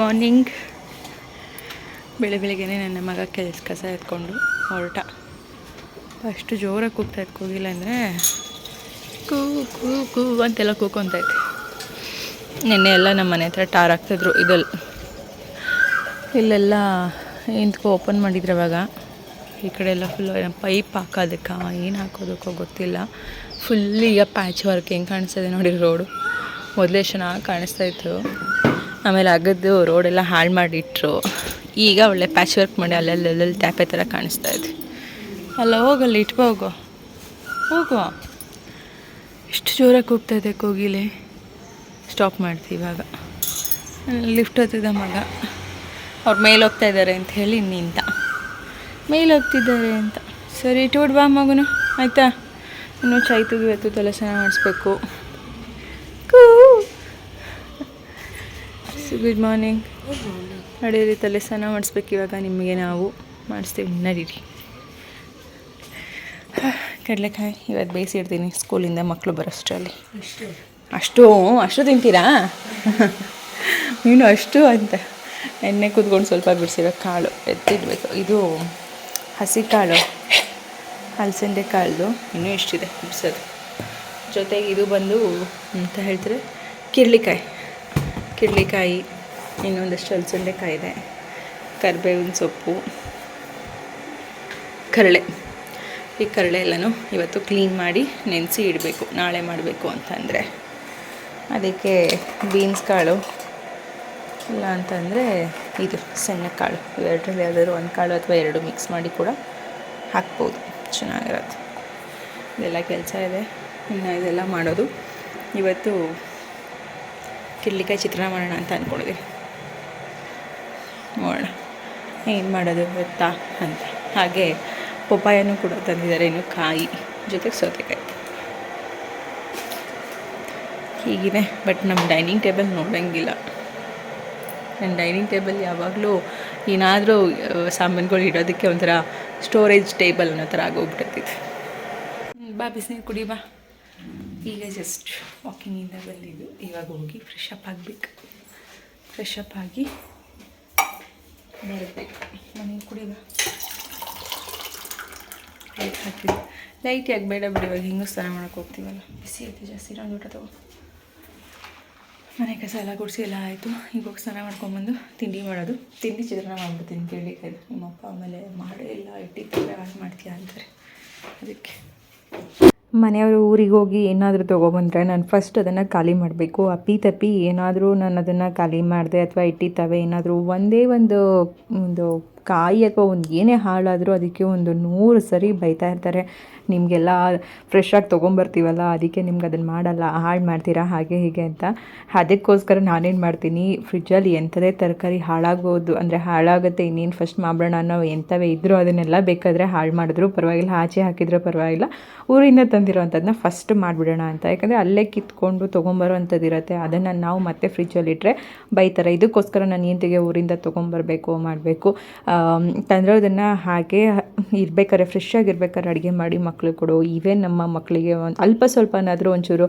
Morning ಬೆಳೆ ಬೆಳಿಗ್ಗೆನೆ ನನ್ನ ಮಗ ಕೆಲಸ ಕಸ ಎತ್ಕೊಂಡು ಹೊರಟ. ಅಷ್ಟು ಜೋರಾಗಿ ಕೂಗ್ತಾ ಇತ್ತು. ಕೂಗಿಲ್ಲ ಅಂದರೆ ಕೂ ಕೂ ಕೂ ಅಂತೆಲ್ಲ ಕೂಕೊಂತೈತೆ ನಿನ್ನೆ ಎಲ್ಲ ನಮ್ಮ ಮನೆ ಹತ್ರ ಟಾರ್ ಹಾಕ್ತಿದ್ರು ಇದಲ್ಲಿ ಇಲ್ಲೆಲ್ಲ ಇಂದ್ಕೊ ಓಪನ್ ಮಾಡಿದ್ರು ಅವಾಗ. ಈ ಕಡೆ ಎಲ್ಲ ಫುಲ್ ಪೈಪ್ ಹಾಕೋದಕ್ಕೆ, ಏನು ಹಾಕೋದಕ್ಕೋ ಗೊತ್ತಿಲ್ಲ. ಫುಲ್ ಈಗ ಪ್ಯಾಚ್ ವರ್ಕ್ ಹೆಂಗೆ ಕಾಣಿಸ್ತದೆ ನೋಡಿ ರೋಡು ಮೊದಲೇ ಚೆನ್ನಾಗಿ ಕಾಣಿಸ್ತಾ ಇತ್ತು. ಆಮೇಲೆ ಅಗದ್ದು ರೋಡೆಲ್ಲ ಹಾಳು ಮಾಡಿಟ್ರು. ಈಗ ಒಳ್ಳೆ ಪ್ಯಾಚ್ ವರ್ಕ್ ಮಾಡಿ ಅಲ್ಲೆಲ್ಲ ಅಲ್ಲೆಲ್ಲಿ ಟ್ಯಾಪೆ ಥರ ಕಾಣಿಸ್ತಾ ಇದೆ. ಅಲ್ಲ ಹೋಗಲ್ಲ ಇಟ್ಕೋ ಹೋಗೋ. ಹೋಗುವ ಎಷ್ಟು ಜೋರಾಗಿ ಕೂಗ್ತಾ ಇದೆ ಕೋಗಿಲೆ. ಸ್ಟಾಪ್ ಮಾಡ್ತೀವಿ ಇವಾಗ. ಲಿಫ್ಟ್ ಹತ್ತಿದ ಮಗ. ಅವ್ರು ಮೇಲೆ ಹೋಗ್ತಾ ಇದ್ದಾರೆ ಅಂತ ಹೇಳಿ ನಿಂತ. ಮೇಲೆ ಹೋಗ್ತಿದ್ದಾರೆ ಅಂತ. ಸರಿ ಇಟ್ಟು ಬಾ ಮಗನು. ಆಯಿತಾ? ಇನ್ನು ಚೈತುಗೆ ಇವತ್ತು ತಲೆ ಸ್ನಾನ ಮಾಡಿಸ್ಬೇಕು. ಗುಡ್ ಮಾರ್ನಿಂಗ್ ನಡೀರಿ ತಲೆ ಸ್ನಾನ ಮಾಡಿಸ್ಬೇಕು ಇವಾಗ ನಿಮಗೆ ನಾವು. ಮಾಡಿಸ್ತೀವಿ ನಡೀರಿ ಕಡಲೆಕಾಯಿ ಇವತ್ತು ಬೇಯಿಸಿಡ್ತೀನಿ ಸ್ಕೂಲಿಂದ ಮಕ್ಕಳು ಬರೋಷ್ಟರಲ್ಲಿ ಅಷ್ಟು. ಅಷ್ಟು ತಿಂತೀರಾ? ನೀನು ಅಷ್ಟು ಅಂತ. ಎಣ್ಣೆ ಕುತ್ಕೊಂಡು ಸ್ವಲ್ಪ ಬಿಡಿಸಿರೋ ಕಾಳು ಎತ್ತಿಡಬೇಕು. ಇದು ಹಸಿ ಕಾಳು ಹಲಸಂದೆ ಕಾಳು ಇನ್ನೂ ಎಷ್ಟಿದೆ ಬಿಡಿಸೋದು. ಜೊತೆಗೆ ಇದು ಬಂದು ಅಂತ ಹೇಳ್ತಾರೆ ಕಿರ್ಳಿಕಾಯಿ ಕಿರ್ಳಿಕಾಯಿ ಇನ್ನೊಂದಷ್ಟು ಹಲಸಂದೆ ಕಾಯಿ ಇದೆ. ಕರಿಬೇವಿನ ಸೊಪ್ಪು, ಕರಳೆ. ಈ ಕರಳೆ ಎಲ್ಲನೂ ಇವತ್ತು ಕ್ಲೀನ್ ಮಾಡಿ ನೆನೆಸಿ ಇಡಬೇಕು, ನಾಳೆ ಮಾಡಬೇಕು ಅಂತಂದರೆ. ಅದಕ್ಕೆ ಬೀನ್ಸ್ ಕಾಳು, ಇಲ್ಲ ಅಂತಂದರೆ ಇದು ಸಣ್ಣ ಕಾಳು. ಇವೆರಡರಲ್ಲಿ ಯಾವುದಾದ್ರು ಒಂದು ಕಾಳು ಅಥವಾ ಎರಡು ಮಿಕ್ಸ್ ಮಾಡಿ ಕೂಡ ಹಾಕ್ಬೋದು. ಚೆನ್ನಾಗಿರತ್ತೆ. ಇದೆಲ್ಲ ಕೆಲಸ ಇದೆ. ಇನ್ನು ಇದೆಲ್ಲ ಮಾಡೋದು. ಇವತ್ತು ಕಿರ್ಲಿಕಾಯಿ ಚಿತ್ರಾನ್ನ ಮಾಡೋಣ ಅಂತ ಅಂದ್ಕೊಂಡಿದ್ದೀನಿ ನೋಡೋಣ. ಏನು ಮಾಡೋದು ಗೊತ್ತಾ ಅಂತ. ಹಾಗೆ ಪಪ್ಪಾಯನೂ ಕೂಡ ತಂದಿದ್ದಾರೆ ಇನ್ನು ಕಾಯಿ, ಜೊತೆಗೆ ಸೌತೆಕಾಯಿ. ಹೀಗಿದೆ, ಬಟ್ ನಮ್ಮ ಡೈನಿಂಗ್ ಟೇಬಲ್ ನೋಡೋಂಗಿಲ್ಲ. ನನ್ನ ಡೈನಿಂಗ್ ಟೇಬಲ್ ಯಾವಾಗಲೂ ಏನಾದರೂ ಸಾಮಾನುಗಳು ಇಡೋದಕ್ಕೆ ಒಂಥರ ಸ್ಟೋರೇಜ್ ಟೇಬಲ್ ಅನ್ನೋ ಥರ ಆಗೋಗ್ಬಿಟ್ಟೈತಿದೆ ಬಾ ಬಿಸಿನೀರು ಕುಡಿ, ಬಾ. ಈಗ ಜಸ್ಟ್ ವಾಕಿಂಗಿಂದ ಬಂದಿದ್ದು ಇವಾಗ ಹೋಗಿ ಫ್ರೆಶ್ ಅಪ್ ಆಗಬೇಕು. ಫ್ರೆಶ್ ಅಪ್ ಆಗಿ ಬರಬೇಕು. ಮನೆಗೆ ಕೂಡ ಬಾ. ಲೈಟ್ ಹಾಕಿದ್ದು ಲೈಟ್ ಯಾಕೆ ಬೇಡ ಬಿಡಿ, ಇವಾಗ ಹಿಂಗೂ ಸ್ನಾನ ಮಾಡೋಕೆ ಹೋಗ್ತೀವಲ್ಲ. ಬಿಸಿ ಐತೆ, ಜಾಸ್ತಿ ಇರೋ ಊಟ ತಗೋ. ಮನೆ ಕಸ ಎಲ್ಲ ಗುಡಿಸಿ ಎಲ್ಲ ಆಯಿತು. ಈಗ ಹೋಗಿ ಸ್ನಾನ ಮಾಡ್ಕೊಂಬಂದು ತಿಂಡಿ ಮಾಡೋದು. ತಿಂಡಿ ಚಿತ್ರಾನ್ನ ಮಾಡ್ಬಿಡ್ತೀನಿ ಕೇಳಲಿಕ್ಕೆ ನಿಮ್ಮಪ್ಪ ಆಮೇಲೆ ಮಾಡೇ ಇಲ್ಲ ಇಟ್ಟಿ ಹಾಳು ಮಾಡ್ತೀಯ ಅಂತಾರೆ. ಅದಕ್ಕೆ. ಮನೆಯವರು ಊರಿಗೆ ಹೋಗಿ ಏನಾದರೂ ತೊಗೊಬಂದ್ರೆ ನಾನು ಫಸ್ಟ್ ಅದನ್ನು ಖಾಲಿ ಮಾಡಬೇಕು. ಅಪ್ಪಿ ತಪ್ಪಿ ಏನಾದರೂ ನಾನು ಅದನ್ನು ಖಾಲಿ ಮಾಡಿದೆ ಅಥವಾ ಇಟ್ಟಿತ್ತವೆ ಏನಾದರೂ ಒಂದೇ ಒಂದು ಒಂದು ಕಾಯಿ ಅಥವಾ ಒಂದು ಏನೇ ಹಾಳಾದರೂ ಅದಕ್ಕೆ ಒಂದು ನೂರು ಸರಿ ಬೈತಾ ಇರ್ತಾರೆ. ನಿಮಗೆಲ್ಲ ಫ್ರೆಶ್ ಆಗಿ ತೊಗೊಂಬರ್ತೀವಲ್ಲ, ಅದಕ್ಕೆ ನಿಮ್ಗೆ ಅದನ್ನು ಮಾಡಲ್ಲ, ಹಾಳು ಮಾಡ್ತೀರಾ, ಹಾಗೆ ಹೀಗೆ ಅಂತ. ಅದಕ್ಕೋಸ್ಕರ ನಾನೇನು ಮಾಡ್ತೀನಿ ಫ್ರಿಜ್ಜಲ್ಲಿ ಎಂಥದೇ ತರಕಾರಿ ಹಾಳಾಗೋದು, ಅಂದರೆ ಹಾಳಾಗುತ್ತೆ, ಇನ್ನೇನು ಫಸ್ಟ್ ಮಾಡೋಣ ಅನ್ನೋ ಎಂಥವೇ ಇದ್ದರೂ ಅದನ್ನೆಲ್ಲ ಬೇಕಾದರೆ ಹಾಳು ಮಾಡಿದ್ರು ಪರವಾಗಿಲ್ಲ, ಆಚೆ ಹಾಕಿದರೂ ಪರವಾಗಿಲ್ಲ, ಊರಿಂದ ತಂದಿರೋವಂಥದ್ದನ್ನ ಫಸ್ಟ್ ಮಾಡಿಬಿಡೋಣ ಅಂತ. ಯಾಕಂದರೆ ಅಲ್ಲೇ ಕಿತ್ಕೊಂಡು ತೊಗೊಂಬರೋ ಅಂಥದ್ದು ಇರುತ್ತೆ ಅದನ್ನು ನಾವು ಮತ್ತೆ ಫ್ರಿಜ್ಜಲ್ಲಿ ಇಟ್ಟರೆ ಬೈತಾರೆ. ಇದಕ್ಕೋಸ್ಕರ ನಾನು ಏಂತಿಗೆ ಊರಿಂದ ತೊಗೊಂಬರಬೇಕು ಮಾಡಬೇಕು. ತಂದಿರೋದನ್ನು ಹಾಗೆ ಇರ್ಬೇಕಾದ್ರೆ ಫ್ರೆಶ್ ಆಗಿರ್ಬೇಕಾದ್ರೆ ಅಡುಗೆ ಮಾಡಿ ಮಕ್ಳಿಗೆ ಕೊಡು ಇವೇ ನಮ್ಮ ಮಕ್ಕಳಿಗೆ ಒಂದು ಅಲ್ಪ ಸ್ವಲ್ಪನಾದರೂ ಒಂಚೂರು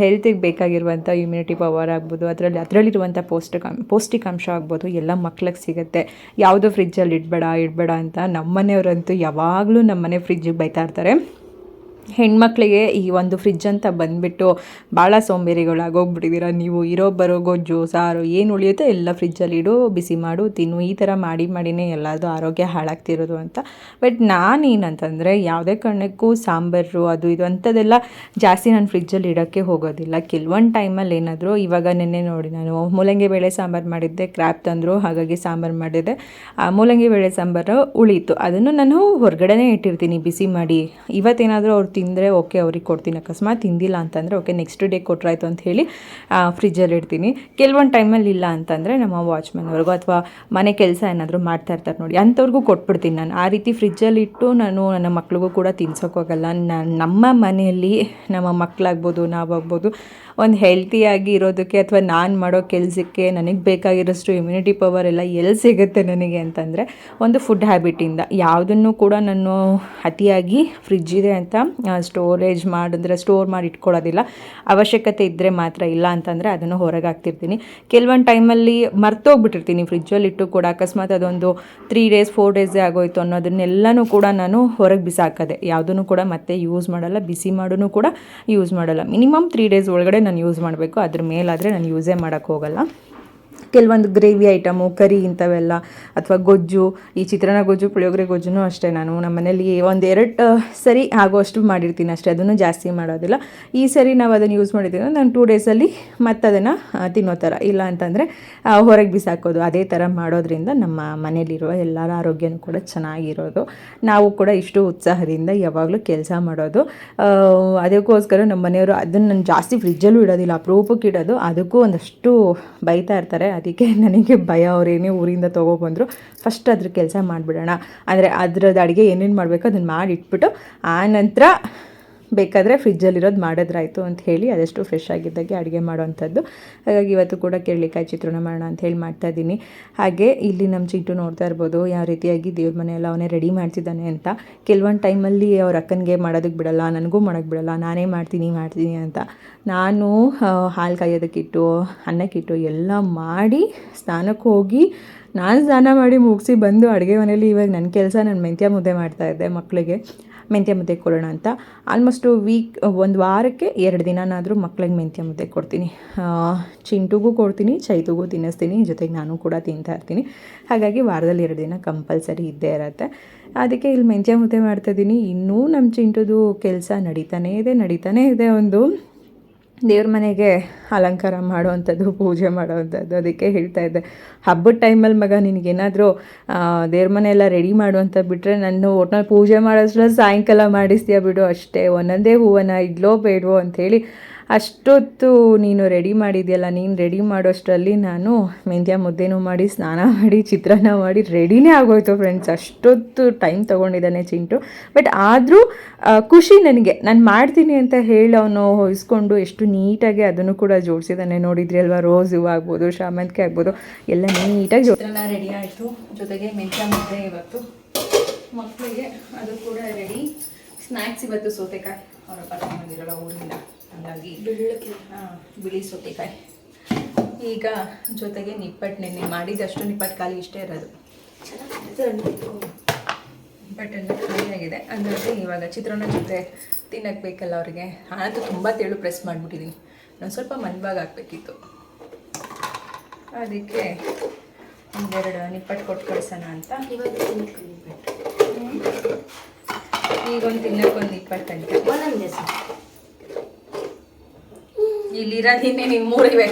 ಹೆಲ್ತಿಗೆ ಬೇಕಾಗಿರುವಂಥ ಇಮ್ಯುನಿಟಿ ಪವರ್ ಆಗ್ಬೋದು, ಅದರಲ್ಲಿ ಅದರಲ್ಲಿರುವಂಥ ಪೌಷ್ಟಿಕ, ಪೌಷ್ಟಿಕಾಂಶ ಆಗ್ಬೋದು, ಎಲ್ಲ ಮಕ್ಳಿಗೆ ಸಿಗುತ್ತೆ. ಯಾವುದೋ ಫ್ರಿಜ್ಜಲ್ಲಿ ಇಡಬೇಡ ಇಡಬೇಡ ಅಂತ ನಮ್ಮ ಮನೆಯವರಂತೂ ಯಾವಾಗಲೂ ನಮ್ಮ ಮನೆ ಫ್ರಿಜ್ಜಿಗೆ ಬೈತಾ ಇರ್ತಾರೆ. ಹೆಣ್ಮಕ್ಳಿಗೆ ಈ ಒಂದು ಫ್ರಿಜ್ ಅಂತ ಬಂದುಬಿಟ್ಟು ಭಾಳ ಸೋಂಬೇರಿಗಳಾಗೋಗ್ಬಿಟ್ಟಿದ್ದೀರ ನೀವು ಇರೋ ಬರೋ ಗೊಜ್ಜು ಸಾರು ಏನು ಉಳಿಯುತ್ತೆ ಎಲ್ಲ ಫ್ರಿಜ್ಜಲ್ಲಿ ಇಡು, ಬಿಸಿ ಮಾಡು, ತಿನ್ನು, ಈ ಥರ ಮಾಡಿ ಮಾಡಿನೇ ಎಲ್ಲಾದರೂ ಆರೋಗ್ಯ ಹಾಳಾಗ್ತಿರೋದು ಅಂತ. ಬಟ್ ನಾನೇನಂತಂದರೆ ಯಾವುದೇ ಕಾರಣಕ್ಕೂ ಸಾಂಬಾರು, ಅದು ಇದು ಅಂಥದ್ದೆಲ್ಲ ಜಾಸ್ತಿ ನಾನು ಫ್ರಿಜ್ಜಲ್ಲಿ ಇಡೋಕ್ಕೆ ಹೋಗೋದಿಲ್ಲ. ಕೆಲವೊಂದು ಟೈಮಲ್ಲಿ ಏನಾದರೂ ಇವಾಗ ನೆನ್ನೆ ನೋಡಿ ನಾನು ಮೂಲಂಗಿ ಬೇಳೆ ಸಾಂಬಾರು ಮಾಡಿದ್ದೆ ಕ್ರ್ಯಾಪ್ ತಂದರು, ಹಾಗಾಗಿ ಸಾಂಬಾರು ಮಾಡಿದ್ದೆ ಆ ಮೂಲಂಗಿ ಬೇಳೆ ಸಾಂಬಾರು ಉಳೀತು. ಅದನ್ನು ನಾನು ಹೊರಗಡೆನೇ ಇಟ್ಟಿರ್ತೀನಿ ಬಿಸಿ ಮಾಡಿ. ಇವತ್ತೇನಾದರೂ ಅವ್ರು ತಿಂದರೆ ಓಕೆ, ಅವ್ರಿಗೆ ಕೊಡ್ತೀನಿ ಅಕಸ್ಮಾತ್, ತಿಂದಿಲ್ಲ ಅಂತಂದರೆ ಓಕೆ ನೆಕ್ಸ್ಟ್ ಡೇ ಕೊಟ್ಟರಾಯ್ತು ಅಂತ ಹೇಳಿ ಫ್ರಿಜ್ಜಲ್ಲಿ ಇಡ್ತೀನಿ. ಕೆಲವೊಂದು ಟೈಮಲ್ಲಿ ಇಲ್ಲ ಅಂತಂದರೆ ನಮ್ಮ ವಾಚ್ಮನ್ವರೆಗೂ ಅಥವಾ ಮನೆ ಕೆಲಸ ಏನಾದರೂ ಮಾಡ್ತಾ ಇರ್ತಾರೆ ನೋಡಿ, ಅಂಥವ್ರಿಗೂ ಕೊಟ್ಬಿಡ್ತೀನಿ ನಾನು. ಆ ರೀತಿ ಫ್ರಿಜ್ಜಲ್ಲಿ ಇಟ್ಟು ನಾನು ನನ್ನ ಮಕ್ಳಿಗೂ ಕೂಡ ತಿನ್ಸೋಕ್ಕೋಗಲ್ಲ. ನಮ್ಮ ಮನೆಯಲ್ಲಿ ನಮ್ಮ ಮಕ್ಕಳಾಗ್ಬೋದು ನಾವಾಗ್ಬೋದು ಒಂದು ಹೆಲ್ತಿಯಾಗಿ ಇರೋದಕ್ಕೆ ಅಥವಾ ನಾನು ಮಾಡೋ ಕೆಲಸಕ್ಕೆ ನನಗೆ ಬೇಕಾಗಿರೋಷ್ಟು ಇಮ್ಯುನಿಟಿ ಪವರ್ ಎಲ್ಲ ಎಲ್ಲಿ ಸಿಗುತ್ತೆ ನನಗೆ ಅಂತಂದರೆ ಒಂದು ಫುಡ್ ಹ್ಯಾಬಿಟಿಂದ ಯಾವುದನ್ನು ಕೂಡ ನಾನು ಅತಿಯಾಗಿ ಫ್ರಿಜ್ ಇದೆ ಅಂತ ಸ್ಟೋರೇಜ್ ಮಾಡಿದ್ರೆ ಸ್ಟೋರ್ ಮಾಡಿ ಇಟ್ಕೊಳ್ಳೋದಿಲ್ಲ. ಅವಶ್ಯಕತೆ ಇದ್ದರೆ ಮಾತ್ರ ಇಲ್ಲ ಅಂತಂದರೆ ಅದನ್ನು ಹೊರಗೆ ಹಾಕ್ತಿರ್ತೀನಿ. ಕೆಲವೊಂದು ಟೈಮಲ್ಲಿ ಮರ್ತೋಗ್ಬಿಟ್ಟಿರ್ತೀನಿ ಫ್ರಿಜ್ಜಲ್ಲಿ ಇಟ್ಟು ಕೂಡ. ಅಕಸ್ಮಾತ್ ಅದೊಂದು ತ್ರೀ ಡೇಸ್ ಫೋರ್ ಡೇಸೇ ಆಗೋಯ್ತು ಅನ್ನೋದನ್ನೆಲ್ಲನೂ ಕೂಡ ನಾನು ಹೊರಗೆ ಬಿಸಾಕದೆ. ಯಾವುದನ್ನು ಕೂಡ ಮತ್ತೆ ಯೂಸ್ ಮಾಡಲ್ಲ, ಬಿಸಿ ಮಾಡೋನು ಕೂಡ ಯೂಸ್ ಮಾಡಲ್ಲ. ಮಿನಿಮಮ್ ತ್ರೀ ಡೇಸ್ ಒಳಗಡೆ ನಾನು ಯೂಸ್ ಮಾಡಬೇಕು. ಅದ್ರ ಮೇಲಾದರೆ ನಾನು ಯೂಸೇ ಮಾಡೋಕ್ಕೆ ಹೋಗಲ್ಲ. ಕೆಲವೊಂದು ಗ್ರೇವಿ ಐಟಮು, ಕರಿ ಇಂಥವೆಲ್ಲ, ಅಥವಾ ಗೊಜ್ಜು, ಈ ಚಿತ್ರಾನ್ನ ಗೊಜ್ಜು, ಪುಳಿಯೋಗರೆ ಗೊಜ್ಜು ಅಷ್ಟೇ ನಾನು ನಮ್ಮ ಮನೇಲಿ ಒಂದು ಎರಡು ಸರಿ ಆಗೋಷ್ಟು ಮಾಡಿರ್ತೀನಿ ಅಷ್ಟೇ, ಅದನ್ನು ಜಾಸ್ತಿ ಮಾಡೋದಿಲ್ಲ. ಈ ಸರಿ ನಾವು ಅದನ್ನು ಯೂಸ್ ಮಾಡಿದ್ದೀವಿ ನಾನು ಟೂ ಡೇಸಲ್ಲಿ ಮತ್ತೆ ಅದನ್ನು ತಿನ್ನೋ ಥರ ಇಲ್ಲ ಅಂತಂದರೆ ಹೊರಗೆ ಬಿಸಾಕೋದು. ಅದೇ ಥರ ಮಾಡೋದ್ರಿಂದ ನಮ್ಮ ಮನೇಲಿರುವ ಎಲ್ಲರ ಆರೋಗ್ಯನೂ ಕೂಡ ಚೆನ್ನಾಗಿರೋದು. ನಾವು ಕೂಡ ಇಷ್ಟು ಉತ್ಸಾಹದಿಂದ ಯಾವಾಗಲೂ ಕೆಲಸ ಮಾಡೋದು. ಅದಕ್ಕೋಸ್ಕರ ನಮ್ಮ ಮನೆಯವರು ಅದನ್ನು ನಾನು ಜಾಸ್ತಿ ಫ್ರಿಜ್ಜಲ್ಲೂ ಇಡೋದಿಲ್ಲ, ಅಪರೂಪಕ್ಕೆ ಇಡೋದು. ಅದಕ್ಕೂ ಒಂದಷ್ಟು ಬೈತಾ ಇರ್ತಾರೆ. ಅದಕ್ಕೆ ನನಗೆ ಭಯ ಅವರೇನೇ ಊರಿಂದ ತೊಗೊಬಂದರು ಫಸ್ಟ್ ಅದ್ರ ಕೆಲಸ ಮಾಡಿಬಿಡೋಣ. ಅಂದರೆ ಅದ್ರದ್ದು ಅಡುಗೆ ಏನೇನು ಮಾಡಬೇಕು ಅದನ್ನು ಮಾಡಿಟ್ಬಿಟ್ಟು ಆನಂತರ ಬೇಕಾದರೆ ಫ್ರಿಜ್ಜಲ್ಲಿರೋದು ಮಾಡೋದ್ರಾಯ್ತು ಅಂತ ಹೇಳಿ ಅದಷ್ಟು ಫ್ರೆಶ್ ಆಗಿದ್ದಾಗೆ ಅಡುಗೆ ಮಾಡೋವಂಥದ್ದು. ಹಾಗಾಗಿ ಇವತ್ತು ಕೂಡ ಕೇಳಲಿಕ್ಕಾಯಿ ಚಿತ್ರಣ ಮಾಡೋಣ ಅಂತ ಹೇಳಿ ಮಾಡ್ತಾ ಇದ್ದೀನಿ. ಹಾಗೆ ಇಲ್ಲಿ ನಮ್ಮ ಚಿಂಟು ನೋಡ್ತಾ ಇರ್ಬೋದು, ಯಾವ ರೀತಿಯಾಗಿ ದೇವ್ರ ಮನೆಯೆಲ್ಲ ಅವನೇ ರೆಡಿ ಮಾಡ್ತಿದ್ದಾನೆ ಅಂತ. ಕೆಲವೊಂದು ಟೈಮಲ್ಲಿ ಅವ್ರ ಅಕ್ಕನಿಗೆ ಮಾಡೋದಕ್ಕೆ ಬಿಡಲ್ಲ, ನನಗೂ ಮಾಡೋಕ್ಕೆ ಬಿಡಲ್ಲ, ನಾನೇ ಮಾಡ್ತೀನಿ ಮಾಡ್ತೀನಿ ಅಂತ. ನಾನು ಹಾಲು ಕಾಯೋದಕ್ಕಿಟ್ಟು, ಅನ್ನಕ್ಕಿಟ್ಟು ಎಲ್ಲ ಮಾಡಿ ಸ್ನಾನಕ್ಕೆ ಹೋಗಿ ನಾನು ಸ್ನಾನ ಮಾಡಿ ಮುಗಿಸಿ ಬಂದು ಅಡುಗೆ ಮನೇಲಿ ಇವಾಗ ನನ್ನ ಕೆಲಸ ನಾನು ಮೆಂತ್ಯ ಮುದ್ದೆ ಮಾಡ್ತಾಯಿದ್ದೆ ಮಕ್ಕಳಿಗೆ ಮೆಂತ್ಯ ಮುದ್ದೆ ಕೊಡೋಣ ಅಂತ. ಆಲ್ಮೋಸ್ಟು ವೀಕ್ ಒಂದು ವಾರಕ್ಕೆ ಎರಡು ದಿನನಾದರೂ ಮಕ್ಳಿಗೆ ಮೆಂತ್ಯ ಮುದ್ದೆ ಕೊಡ್ತೀನಿ. ಚಿಂಟುಗೂ ಕೊಡ್ತೀನಿ, ಚೈತುಗೂ ತಿನ್ನಿಸ್ತೀನಿ, ಜೊತೆಗೆ ನಾನು ಕೂಡ ತಿಂತಾ ಇರ್ತೀನಿ. ಹಾಗಾಗಿ ವಾರದಲ್ಲಿ ಎರಡು ದಿನ ಕಂಪಲ್ಸರಿ ಇದ್ದೇ ಇರುತ್ತೆ. ಅದಕ್ಕೆ ಇಲ್ಲಿ ಮೆಂತ್ಯ ಮುದ್ದೆ ಮಾಡ್ತಾಯಿದ್ದೀನಿ ಇನ್ನೂ ನಮ್ಮ ಚಿಂಟುದು ಕೆಲಸ ನಡೀತಾನೇ ಇದೆ ನಡೀತಾನೇ ಇದೆ ಒಂದು ದೇವ್ರ ಮನೆಗೆ ಅಲಂಕಾರ ಮಾಡುವಂಥದ್ದು, ಪೂಜೆ ಮಾಡುವಂಥದ್ದು, ಅದಕ್ಕೆ ಹೇಳ್ತಾ ಇದ್ದೆ. ಹಬ್ಬದ ಟೈಮಲ್ಲಿ ಮಗ ನಿನಗೇನಾದರೂ ದೇವ್ರ ಮನೆ ಎಲ್ಲ ರೆಡಿ ಮಾಡುವಂಥ ಬಿಟ್ಟರೆ ನಾನು ಒಟ್ನಲ್ಲಿ ಪೂಜೆ ಮಾಡೋದ್ರಲ್ಲಿ ಸಾಯಂಕಾಲ ಮಾಡಿಸ್ತೀಯ ಬಿಡು, ಅಷ್ಟೇ. ಒಂದೊಂದೇ ಹೂವನ್ನು ಇಡ್ಲೋ ಬೇಡವೋ ಅಂಥೇಳಿ ಅಷ್ಟೊತ್ತು ನೀನು ರೆಡಿ ಮಾಡಿದೆಯಲ್ಲ, ನೀನು ರೆಡಿ ಮಾಡೋಷ್ಟರಲ್ಲಿ ನಾನು ಮೆಂತ್ಯ ಮುದ್ದೆನೂ ಮಾಡಿ, ಸ್ನಾನ ಮಾಡಿ, ಚಿತ್ರಾನ್ನ ಮಾಡಿ ರೆಡಿನೇ ಆಗೋಯ್ತು ಫ್ರೆಂಡ್ಸ್ ಅಷ್ಟೊತ್ತು ಟೈಮ್ ತೊಗೊಂಡಿದ್ದಾನೆ ಚಿಂಟು. ಬಟ್ ಆದರೂ ಖುಷಿ ನನಗೆ. ನಾನು ಮಾಡ್ತೀನಿ ಅಂತ ಹೇಳಿ ಅವನು ಎಷ್ಟು ನೀಟಾಗಿ ಅದನ್ನು ಕೂಡ ಜೋಡಿಸಿದ್ದಾನೆ. ನೋಡಿದ್ರಿ ಅಲ್ವಾ, ರೋಸ್ ಹೂವು ಆಗ್ಬೋದು, ಶಾಮಂತಿಗೆ ಆಗ್ಬೋದು, ಎಲ್ಲ ನೀಟಾಗಿ ಚಿತ್ರಾನ್ನ ರೆಡಿ ಆಯಿತು. ಜೊತೆಗೆ ಮೆಂತ್ಯ ಮುದ್ದೆ ಇವತ್ತು. ಮಕ್ಕಳಿಗೆ ಅದು ಕೂಡ ರೆಡಿ ಸ್ನ್ಯಾಕ್ಸ್ ಇವತ್ತು ಸೌತೆಕಾಯಿ. ಅವರ ಬಂದಿರಲ್ಲ ಊರಿಂದ. ಹಾಗಾಗಿ ಹಾಂ ಬಿಳಿ ಸೌತೆಕಾಯಿ. ಈಗ ಜೊತೆಗೆ ನಿಪ್ಪಟ್ಟು ನೆನೆ ಮಾಡಿದಷ್ಟು ನಿಪ್ಪಟ್ಟು ಖಾಲಿ ಇಷ್ಟೇ ಇರೋದು. ನಿಪ್ಪಟ್ಟೆಲ್ಲ ಖಾಲಿಯಾಗಿದೆ ಅಂದರೆ ಇವಾಗ ಚಿತ್ರಾನ್ನ ಜೊತೆ ತಿನ್ನಕ್ಕೆ ಬೇಕಲ್ಲ ಅವರಿಗೆ. ನಾನಂತೂ ತುಂಬ ತೆಳು ಪ್ರೆಸ್ ಮಾಡಿಬಿಟ್ಟಿದ್ದೀನಿ ನಾನು ಸ್ವಲ್ಪ ಮಂದವಾಗಿ ಹಾಕ್ಬೇಕಿತ್ತು. ಅದಕ್ಕೆ ಒಂದೆರಡು ನಿಪ್ಪಟ್ಟು ಕೊಟ್ಟು ಕಳಿಸೋಣ ಅಂತ. ಈಗ ಒಂದು ತಿನ್ನಕ್ಕೆ ಒಂದು ನಿಪ್ಪಟ್ಟು ಅಂತ. ಇಲ್ಲಿರೋದಿನ್ನೇ ನೀವು ಮೂರಿವೆ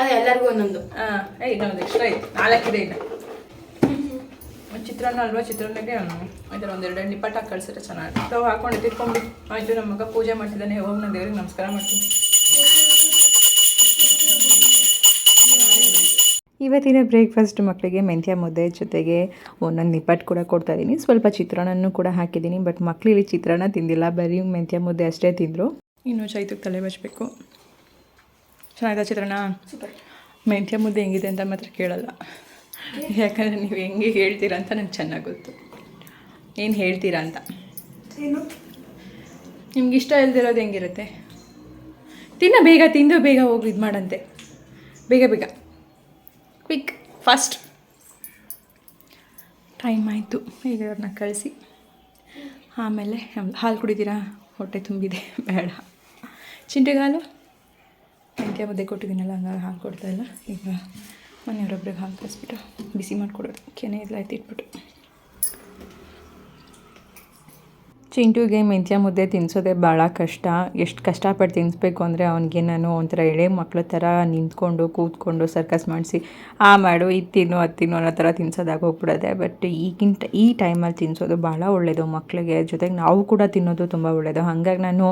ಅದೇ ಎಲ್ಲರಿಗೂ ಒಂದೊಂದು. ಹಾಂ ಏಯ್ ಇನ್ನೊಂದು ಎಕ್ಸ್ಟ್ರಾ ಇದೆ ನಾಲ್ಕಿದೆ ಇನ್ನು. ಒಂದು ಚಿತ್ರಾನ್ನ ಅಲ್ವಾ? ಚಿತ್ರಾನ್ನಕ್ಕೆ ಇದರ ಒಂದೆರಡು ನಿಪ್ಪಟ್ಟು ಹಾಕಿ ಕಳ್ಸಿದ್ರೆ ಚೆನ್ನಾಗಿ ಸ್ಟವ್ ಹಾಕೊಂಡು ತಿರ್ಕೊಂಡು ಆಯಿತು ನಮ್ಮ ಮಗ ಪೂಜೆ ಮಾಡ್ತಿದ್ದಾನೆ. ಹೋಗಿ ನಾನು ದೇವ್ರಿಗೆ ನಮಸ್ಕಾರ ಮಾಡ್ತೀನಿ. ಇವತ್ತಿನ ಬ್ರೇಕ್ಫಾಸ್ಟ್ ಮಕ್ಕಳಿಗೆ ಮೆಂತ್ಯ ಮುದ್ದೆ ಜೊತೆಗೆ ಒಂದೊಂದು ನಿಪ್ಪಟ್ಟು ಕೂಡ ಕೊಡ್ತಾ ಇದ್ದೀನಿ ಸ್ವಲ್ಪ ಚಿತ್ರಾನ್ನನೂ ಕೂಡ ಹಾಕಿದ್ದೀನಿ ಬಟ್ ಮಕ್ಕಳು ಇಲ್ಲಿ ಚಿತ್ರಾನ್ನ ತಿಂದಿಲ್ಲ. ಬರೀ ಮೆಂತ್ಯ ಮುದ್ದೆ ಅಷ್ಟೇ ತಿಂದರು. ಇನ್ನು ಚೈತಕ್ಕೆ ತಲೆ ಬಚ್ಚಬೇಕು ಚೆನ್ನಾಗಿದೆ ಚಿತ್ರಣ ಮೆಂತ್ಯ ಮುದ್ದೆ ಹೆಂಗಿದೆ ಅಂತ ಮಾತ್ರ ಕೇಳಲ್ಲ. ಯಾಕಂದರೆ ನೀವು ಹೆಂಗೆ ಹೇಳ್ತೀರಾ ಅಂತ ನಂಗೆ ಚೆನ್ನಾಗಿ ಗೊತ್ತು. ಏನು ಹೇಳ್ತೀರಾ ಅಂತ. ಏನು? ನಿಮ್ಗೆ ಇಷ್ಟ ಇಲ್ದಿರೋದು ಹೆಂಗಿರುತ್ತೆ? ತಿನ್ನ ಬೇಗ ತಿಂದು ಬೇಗ ಹೋಗಿ ಇದು ಮಾಡಂತೆ. ಬೇಗ ಬೇಗ. ಕ್ವಿಕ್ ಫಾಸ್ಟ್ ಟೈಮ್ ಆಯಿತು. ಈಗ ಅವ್ರನ್ನ ಕಳಿಸಿ. ಆಮೇಲೆ ಹಾಲು ಕುಡಿತೀರಾ? ಹೊಟ್ಟೆ ತುಂಬಿದೆ. ಬೇಡ. ಚಿಂಟೆಗೆ ಹಾಲು ಮೆಂತ್ಯ ಮುದ್ದೆ ಕೊಟ್ಟಿದ್ದೀನಲ್ಲ ಹಂಗಾಗಿ ಹಾಲು ಕೊಡ್ತಾಯಿಲ್ಲ ಈಗ ಮನೆಯವರೊಬ್ರಿಗೆ ಹಾಲು ಕಳಿಸ್ಬಿಟ್ಟು ಬಿಸಿ ಮಾಡಿಕೊಡೋದು ಕೆನೆ ಇಲ್ಲ ಎತ್ತಿಟ್ಬಿಟ್ಟು ಚಿಂಟುಗೆ ಮೆಂತ್ಯ ಮುದ್ದೆ ತಿನ್ನಿಸೋದೇ ಭಾಳ ಕಷ್ಟ. ಎಷ್ಟು ಕಷ್ಟಪಟ್ಟು ತಿನ್ನಿಸ್ಬೇಕು ಅಂದರೆ ಅವನಿಗೆ ನಾನು ಒಂಥರ ಎಳೆ ಮಕ್ಕಳ ಥರ ನಿಂತ್ಕೊಂಡು ಕೂತ್ಕೊಂಡು ಸರ್ಕಸ್ ಮಾಡಿಸಿ ಆ ಮಾಡು ಇದು ತಿನ್ನು ಅದು ತಿನ್ನು ಅನ್ನೋ ಥರ ತಿನ್ಸೋದಾಗ ಹೋಗ್ಬಿಡೋದೆ. ಬಟ್ ಈಗಿನ ಈ ಟೈಮಲ್ಲಿ ತಿನ್ನಿಸೋದು ಭಾಳ ಒಳ್ಳೆಯದು ಮಕ್ಕಳಿಗೆ ಜೊತೆಗೆ ನಾವು ಕೂಡ ತಿನ್ನೋದು ತುಂಬ ಒಳ್ಳೆಯದು ಹಾಗಾಗಿ ನಾನು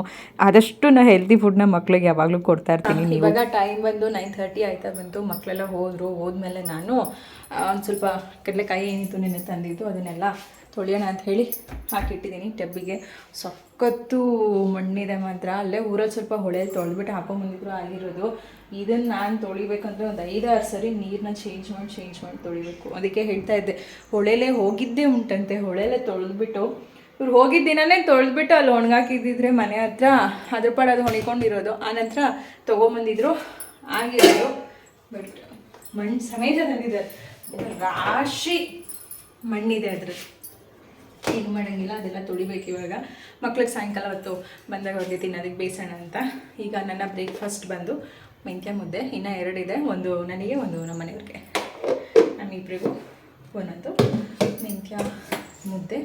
ಆದಷ್ಟು ನಾನು ಹೆಲ್ದಿ ಫುಡ್ನ ಮಕ್ಕಳಿಗೆ ಯಾವಾಗಲೂ ಕೊಡ್ತಾ ಇರ್ತೀನಿ. ಇವಾಗ ಟೈಮ್ ಬಂದು ನೈನ್ ಥರ್ಟಿ ಆಯ್ತಾ ಬಂತು. ಮಕ್ಕಳೆಲ್ಲ ಹೋದರು. ಹೋದ್ಮೇಲೆ ನಾನು ಒಂದು ಸ್ವಲ್ಪ ಕಡಲೆಕಾಯಿ ಏನಿತ್ತು ನೆನೆ ತಂದಿದ್ದು ಅದನ್ನೆಲ್ಲ ತೊಳೆಯೋಣ ಅಂತ ಹೇಳಿ ಹಾಕಿಟ್ಟಿದ್ದೀನಿ. ಟಬ್ಬಿಗೆ ಸಖತ್ತು ಮಣ್ಣಿದೆ ಮಾತ್ರ. ಅಲ್ಲೇ ಊರಲ್ಲಿ ಸ್ವಲ್ಪ ಹೊಳೆಯಲ್ಲಿ ತೊಳೆದ್ಬಿಟ್ಟು ಹಾಕೊಂಬಂದಿದ್ರು ಆಗಿರೋದು. ಇದನ್ನು ನಾನು ತೊಳಿಬೇಕಂದ್ರೆ ಒಂದು ಐದಾರು ಸರಿ ನೀರನ್ನ ಚೇಂಜ್ ಮಾಡಿ ಚೇಂಜ್ ಮಾಡಿ ತೊಳಿಬೇಕು. ಅದಕ್ಕೆ ಹೇಳ್ತಾ ಇದ್ದೆ. ಹೊಳೆಲೇ ಹೋಗಿದ್ದೇ ಉಂಟಂತೆ. ಹೊಳೆಲೇ ತೊಳೆದ್ಬಿಟ್ಟು. ಇವ್ರು ಹೋಗಿದ್ದ ದಿನನೇ ತೊಳೆದ್ಬಿಟ್ಟು ಅಲ್ಲಿ ಒಣಗಾಕಿದ್ದಿದ್ರೆ ಮನೆ ಹತ್ರ ಅದ್ರ ಪಾಡ ಅದು ಹೊಣಿಕೊಂಡಿರೋದು ಆನಂತರ ತೊಗೊಂಬಂದಿದ್ರು. ಆಗಿರೋದು. ಬಟ್ ಮಣ್ಣು ಸಮೇತ ತಂದಿದ್ದಾರೆ ರಾಶಿ ಮಣ್ಣಿದೆ ಅದ್ರದ್ದು ಈಗ ಮಾಡೋಂಗಿಲ್ಲ, ಅದೆಲ್ಲ ತೊಳಿಬೇಕು ಇವಾಗ. ಮಕ್ಳಿಗೆ ಸಾಯಂಕಾಲ ಹೊತ್ತು ಬಂದಾಗ ಅವ್ರಿಗೆ ತಿನ್ನೋದಕ್ಕೆ ಬೇಯಿಸೋಣ ಅಂತ. ಈಗ ನನ್ನ ಬ್ರೇಕ್ಫಾಸ್ಟ್ ಬಂದು ಮೆಂತ್ಯ ಮುದ್ದೆ, ಇನ್ನೂ ಎರಡಿದೆ, ಒಂದು ನನಗೆ ಒಂದು ನಮ್ಮ ಮನೆಯವ್ರಿಗೆ ನಮ್ಮಿಬ್ಬರಿಗೂ ಒಂದೊಂದು ಮೆಂತ್ಯ ಮುದ್ದೆ.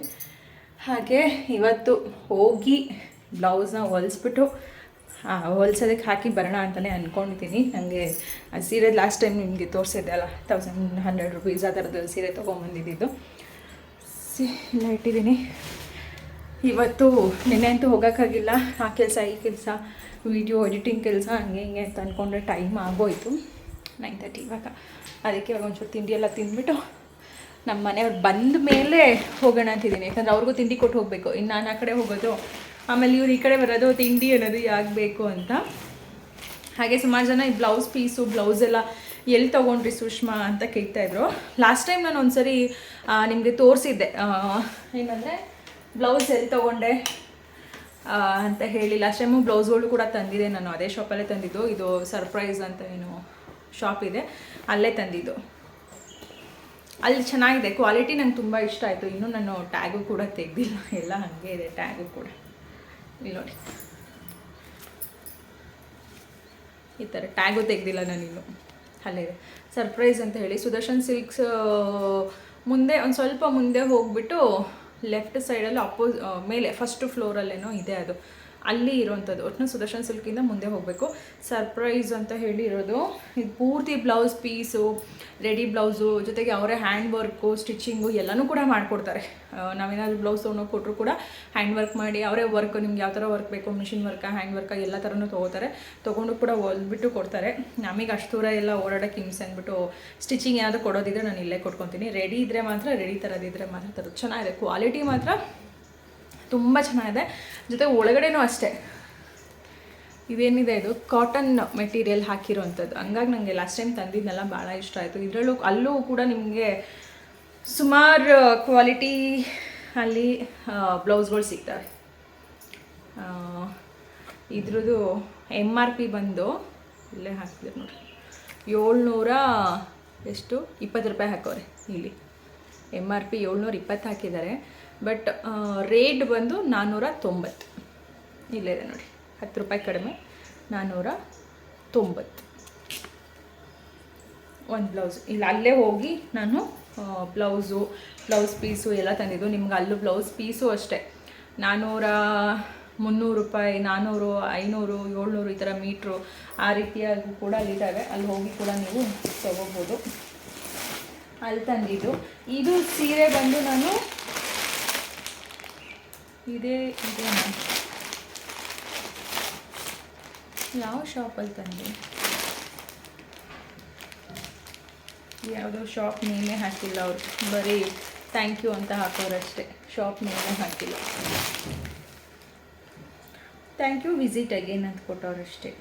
ಹಾಗೆ ಇವತ್ತು ಹೋಗಿ ಬ್ಲೌಸ್ನ ಹೊಲಿಸ್ಬಿಟ್ಟು ಹೊಲ್ಸೋದಕ್ಕೆ ಹಾಕಿ ಬರೋಣ ಅಂತಲೇ ಅಂದ್ಕೊಂಡಿದ್ದೀನಿ ನನಗೆ ಸೀರೆ ಲಾಸ್ಟ್ ಟೈಮ್ ನಿಮಗೆ ತೋರಿಸಿದ್ದೆ ಅಲ್ಲ ತೌಸಂಡ್ ಹಂಡ್ರೆಡ್ ರುಪೀಸ್ ಆ ಥರದ್ದು ಸೀರೆ ತೊಗೊಂಬಂದಿದ್ದು. ಸಿ ಎಲ್ಲ ಇಟ್ಟಿದ್ದೀನಿ ಇವತ್ತು ನಿನ್ನೆ ಅಂತೂ ಹೋಗೋಕ್ಕಾಗಿಲ್ಲ. ಆ ಕೆಲಸ, ಈ ಕೆಲಸ ವಿಡಿಯೋ ಎಡಿಟಿಂಗ್ ಕೆಲಸ, ಹಂಗೆ ಹಿಂಗೆ ಅಂತ ಅಂದ್ಕೊಂಡ್ರೆ ಟೈಮ್ ಆಗೋಯ್ತು. ನೈನ್ ತರ್ಟಿ ಇವಾಗ. ಅದಕ್ಕೆ ಇವಾಗ ಒಂಚೂರು ತಿಂಡಿ ಎಲ್ಲ ತಿಂದ್ಬಿಟ್ಟು ನಮ್ಮ ಮನೆಯವ್ರು ಬಂದ ಮೇಲೆ ಹೋಗೋಣ ಅಂತಿದ್ದೀನಿ. ಯಾಕಂದ್ರೆ ಅವ್ರಿಗೂ ತಿಂಡಿ ಕೊಟ್ಟು ಹೋಗಬೇಕು. ಇನ್ನು ನಾನು ಆ ಕಡೆ ಹೋಗೋದು, ಆಮೇಲೆ ಇವ್ರು ಈ ಕಡೆ ಬರೋದು, ತಿಂಡಿ ಅನ್ನೋದು ಯಾಕೆ ಬೇಕು ಅಂತ. ಹಾಗೆ ಸುಮಾರು ಜನ ಈ ಬ್ಲೌಸ್ ಪೀಸು ಬ್ಲೌಸ್ ಎಲ್ಲ ಎಲ್ಲಿ ತೊಗೊಂಡ್ರಿ ಸುಷ್ಮಾ ಅಂತ ಕೇಳ್ತಾ ಕೇಳ್ತಾಯಿದ್ರು ಲಾಸ್ಟ್ ಟೈಮ್ ನಾನು ಒಂದ್ಸರಿ ನಿಮಗೆ ತೋರಿಸಿದ್ದೆ. ಏನಂದರೆ ಬ್ಲೌಸ್ ಎಲ್ಲಿ ತೊಗೊಂಡೆ ಅಂತ ಹೇಳಿ. ಲಾಸ್ಟ್ ಟೈಮು ಬ್ಲೌಸ್ಗಳು ಕೂಡ ತಂದಿದೆ ನಾನು. ಅದೇ ಶಾಪಲ್ಲೇ ತಂದಿದ್ದು. ಇದು ಸರ್ಪ್ರೈಸ್ ಅಂತ ಏನು ಶಾಪ್ ಇದೆ. ಅಲ್ಲೇ ತಂದಿದ್ದು. ಅಲ್ಲಿ ಚೆನ್ನಾಗಿದೆ. ಕ್ವಾಲಿಟಿ ನಂಗೆ ತುಂಬ ಇಷ್ಟ ಆಯಿತು. ಇನ್ನೂ ನಾನು ಟ್ಯಾಗು ಕೂಡ ತೆಗ್ದಿಲ್ಲ. ಎಲ್ಲ ಹಾಗೆ ಇದೆ ಟ್ಯಾಗು ಕೂಡ. ಇಲ್ಲಿ ನೋಡಿ. ಈ ಥರ ಟ್ಯಾಗು ತೆಗ್ದಿಲ್ಲ ನಾನಿನ್ನು ಅಲ್ಲೇ ಸರ್ಪ್ರೈಸ್ ಅಂತ ಹೇಳಿ. ಸುದರ್ಶನ್ ಸಿಲ್ಕ್ಸ್ ಮುಂದೆ, ಒಂದು ಸ್ವಲ್ಪ ಮುಂದೆ ಹೋಗ್ಬಿಟ್ಟು ಲೆಫ್ಟ್ ಸೈಡಲ್ಲಿ ಅಪೋಸ್ ಮೇಲೆ ಫಸ್ಟ್ ಫ್ಲೋರಲ್ಲೇನೋ ಇದೆ ಅದು. ಅಲ್ಲಿ ಇರೋವಂಥದ್ದು. ಒಟ್ಟಿನ ಸುದರ್ಶನ್ ಸಿಲ್ಕಿಂದ ಮುಂದೆ ಹೋಗಬೇಕು. ಸರ್ಪ್ರೈಸ್ ಅಂತ ಹೇಳಿ ಇರೋದು. ಇದು ಪೂರ್ತಿ ಬ್ಲೌಸ್ ಪೀಸು, ರೆಡಿ ಬ್ಲೌಸು, ಜೊತೆಗೆ ಅವರೇ ಹ್ಯಾಂಡ್ ವರ್ಕು ಸ್ಟಿಚಿಂಗು ಎಲ್ಲನೂ ಕೂಡ ಮಾಡಿಕೊಡ್ತಾರೆ. ನಾವೇನಾದರೂ ಬ್ಲೌಸ್ ತೊಗೊಂಡೋಗಿ ಕೊಟ್ಟರು ಕೂಡ ಹ್ಯಾಂಡ್ ವರ್ಕ್ ಮಾಡಿ, ಅವರೇ ವರ್ಕ್, ನಿಮ್ಗೆ ಯಾವ ಥರ ವರ್ಕ್ ಬೇಕು, ಮಿಷಿನ್ ವರ್ಕ ಹ್ಯಾಂಡ್ ವರ್ಕ ಎಲ್ಲ ಥರನೂ ತೊಗೋತಾರೆ. ತೊಗೊಂಡು ಕೂಡ ಹೊಲ್ಬಿಟ್ಟು ಕೊಡ್ತಾರೆ. ನಮಗೆ ಅಷ್ಟು ದೂರ ಎಲ್ಲ ಓಡಾಡೋಕ್ಕೆ ಹಿಂಸೆ ಅಂದ್ಬಿಟ್ಟು ಸ್ಟಿಚಿಂಗ್ ಏನಾದರೂ ಕೊಡೋದಿದ್ರೆ ನಾನು ಇಲ್ಲೇ ಕೊಟ್ಕೊತೀನಿ. ರೆಡಿ ಇದ್ದರೆ ಮಾತ್ರ, ರೆಡಿ ಥರದಿದ್ದರೆ ಮಾತ್ರ ತರೋದು. ಚೆನ್ನಾಗಿದೆ. ಕ್ವಾಲಿಟಿ ಮಾತ್ರ ತುಂಬ ಚೆನ್ನಾಗಿದೆ. ಜೊತೆ ಒಳಗಡೆನೂ ಅಷ್ಟೇ. ಇದೇನಿದೆ ಇದು? ಕಾಟನ್ ಮೆಟೀರಿಯಲ್ ಹಾಕಿರೋವಂಥದ್ದು ಹಂಗಾಗಿ ನನಗೆ ಲಾಸ್ಟ್ ಟೈಮ್ ತಂದಿದ್ದೆಲ್ಲ ಭಾಳ ಇಷ್ಟ ಆಯಿತು. ಇದರಲ್ಲೂ ಅಲ್ಲೂ ಕೂಡ ನಿಮಗೆ ಸುಮಾರು ಕ್ವಾಲಿಟಿ ಅಲ್ಲಿ ಬ್ಲೌಸ್ಗಳು ಸಿಗ್ತವೆ. ಇದ್ರದ್ದು ಎಂ ಆರ್ ಪಿ ಬಂದು, ಇಲ್ಲೇ ಹಾಕ್ತಿದ್ರು ನೋಡಿ ಏಳ್ನೂರ ಎಷ್ಟು? ಇಪ್ಪತ್ತು ರೂಪಾಯಿ ಹಾಕೋರೆ ಇಲ್ಲಿ. ಎಂ ಆರ್ ಪಿ ಏಳ್ನೂರ ಇಪ್ಪತ್ತು ಹಾಕಿದ್ದಾರೆ. ಬಟ್ ರೇಟ್ ಬಂದು ನಾನ್ನೂರ ತೊಂಬತ್ತು. ಇಲ್ಲಿದೆ ನೋಡಿ. ಹತ್ತು ರೂಪಾಯಿ ಕಡಿಮೆ ನಾನ್ನೂರ ತೊಂಬತ್ತು. ಒಂದು ಬ್ಲೌಸ್ ಇಲ್ಲಿ, ಅಲ್ಲೇ ಹೋಗಿ ನಾನು ಬ್ಲೌಸು ಬ್ಲೌಸ್ ಪೀಸು ಎಲ್ಲ ತಂದಿದ್ದು. ನಿಮ್ಗೆ ಅಲ್ಲೂ ಬ್ಲೌಸ್ ಪೀಸು ಅಷ್ಟೇ. ನಾನ್ನೂರ ಮುನ್ನೂರು ರೂಪಾಯಿ ನಾನ್ನೂರು ಐನೂರು, ಏಳ್ನೂರು ಈ ಥರ ಮೀಟ್ರು ಆ ರೀತಿಯಾಗಿ ಕೂಡ ಅಲ್ಲಿದ್ದಾವೆ ಅಲ್ಲಿ ಹೋಗಿ ಕೂಡ ನೀವು ತಗೋಬೋದು. ಅಲ್ಲಿ ತಂದಿದ್ದು. ಇದು ಸೀರೆ ಬಂದು ನಾನು ಇದೇ, ಇದೆ ಯಾವ ಶಾಪಲ್ಲಿ ತಂದೆ? ಯಾವುದೋ ಶಾಪ್ ನೇಮೇ ಹಾಕಿಲ್ಲ ಅವರು. ಬರೀ ಥ್ಯಾಂಕ್ ಯು ಅಂತ ಹಾಕೋರಷ್ಟೇ. ಶಾಪ್ ನೇಮೇ ಹಾಕಿಲ್ಲ. ಥ್ಯಾಂಕ್ ಯು ವಿಸಿಟ್ ಅಗೇನ್ ಅಂತ ಕೊಟ್ಟವ್ರಷ್ಟೇ.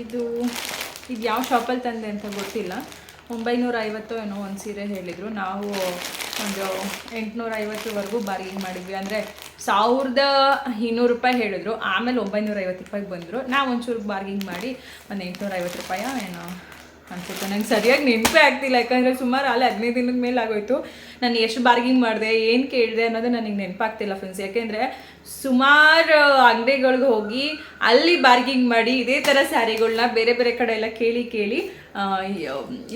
ಇದು ಇದು ಯಾವ ಶಾಪಲ್ಲಿ ತಂದೆ ಅಂತ ಗೊತ್ತಿಲ್ಲ. ಒಂಬೈನೂರ ಐವತ್ತೋ ಏನೋ ಒಂದು ಸೀರೆ ಹೇಳಿದರು. ನಾವು ಒಂದು ಎಂಟುನೂರ ಐವತ್ತುವರೆಗೂ ಬಾರ್ಗಿಂಗ್ ಮಾಡಿದ್ವಿ. ಅಂದರೆ ಸಾವಿರದ ಇನ್ನೂರು ರೂಪಾಯಿ ಹೇಳಿದ್ರು. ಆಮೇಲೆ ಒಂಬೈನೂರ ಐವತ್ತು ರೂಪಾಯಿಗೆ ಬಂದರು. ನಾವು ಒಂಚೂರು ಬಾರ್ಗಿಂಗ್ ಮಾಡಿ ಒಂದು ಎಂಟುನೂರ ಐವತ್ತು ರೂಪಾಯ ಏನೋ ಅನ್ಸುತ್ತೆ. ನಂಗೆ ಸರಿಯಾಗಿ ನೆನಪೇ ಆಗ್ತಿಲ್ಲ, ಯಾಕಂದರೆ ಸುಮಾರು ಅಲ್ಲಿ ಹದಿನೈದು ದಿನದ ಮೇಲೆ ಆಗೋಯ್ತು. ನಾನು ಎಷ್ಟು ಬಾರ್ಗಿಂಗ್ ಮಾಡಿದೆ, ಏನು ಕೇಳಿದೆ ಅನ್ನೋದು ನನಗೆ ನೆನಪಾಗ್ತಿಲ್ಲ ಫ್ರೆಂಡ್ಸ್ ಯಾಕೆಂದರೆ ಸುಮಾರು ಅಂಗಡಿಗಳಿಗೆ ಹೋಗಿ ಅಲ್ಲಿ ಬಾರ್ಗಿಂಗ್ ಮಾಡಿ ಇದೇ ಥರ ಸ್ಯಾರಿಗಳನ್ನ ಬೇರೆ ಬೇರೆ ಕಡೆ ಎಲ್ಲ ಕೇಳಿ ಕೇಳಿ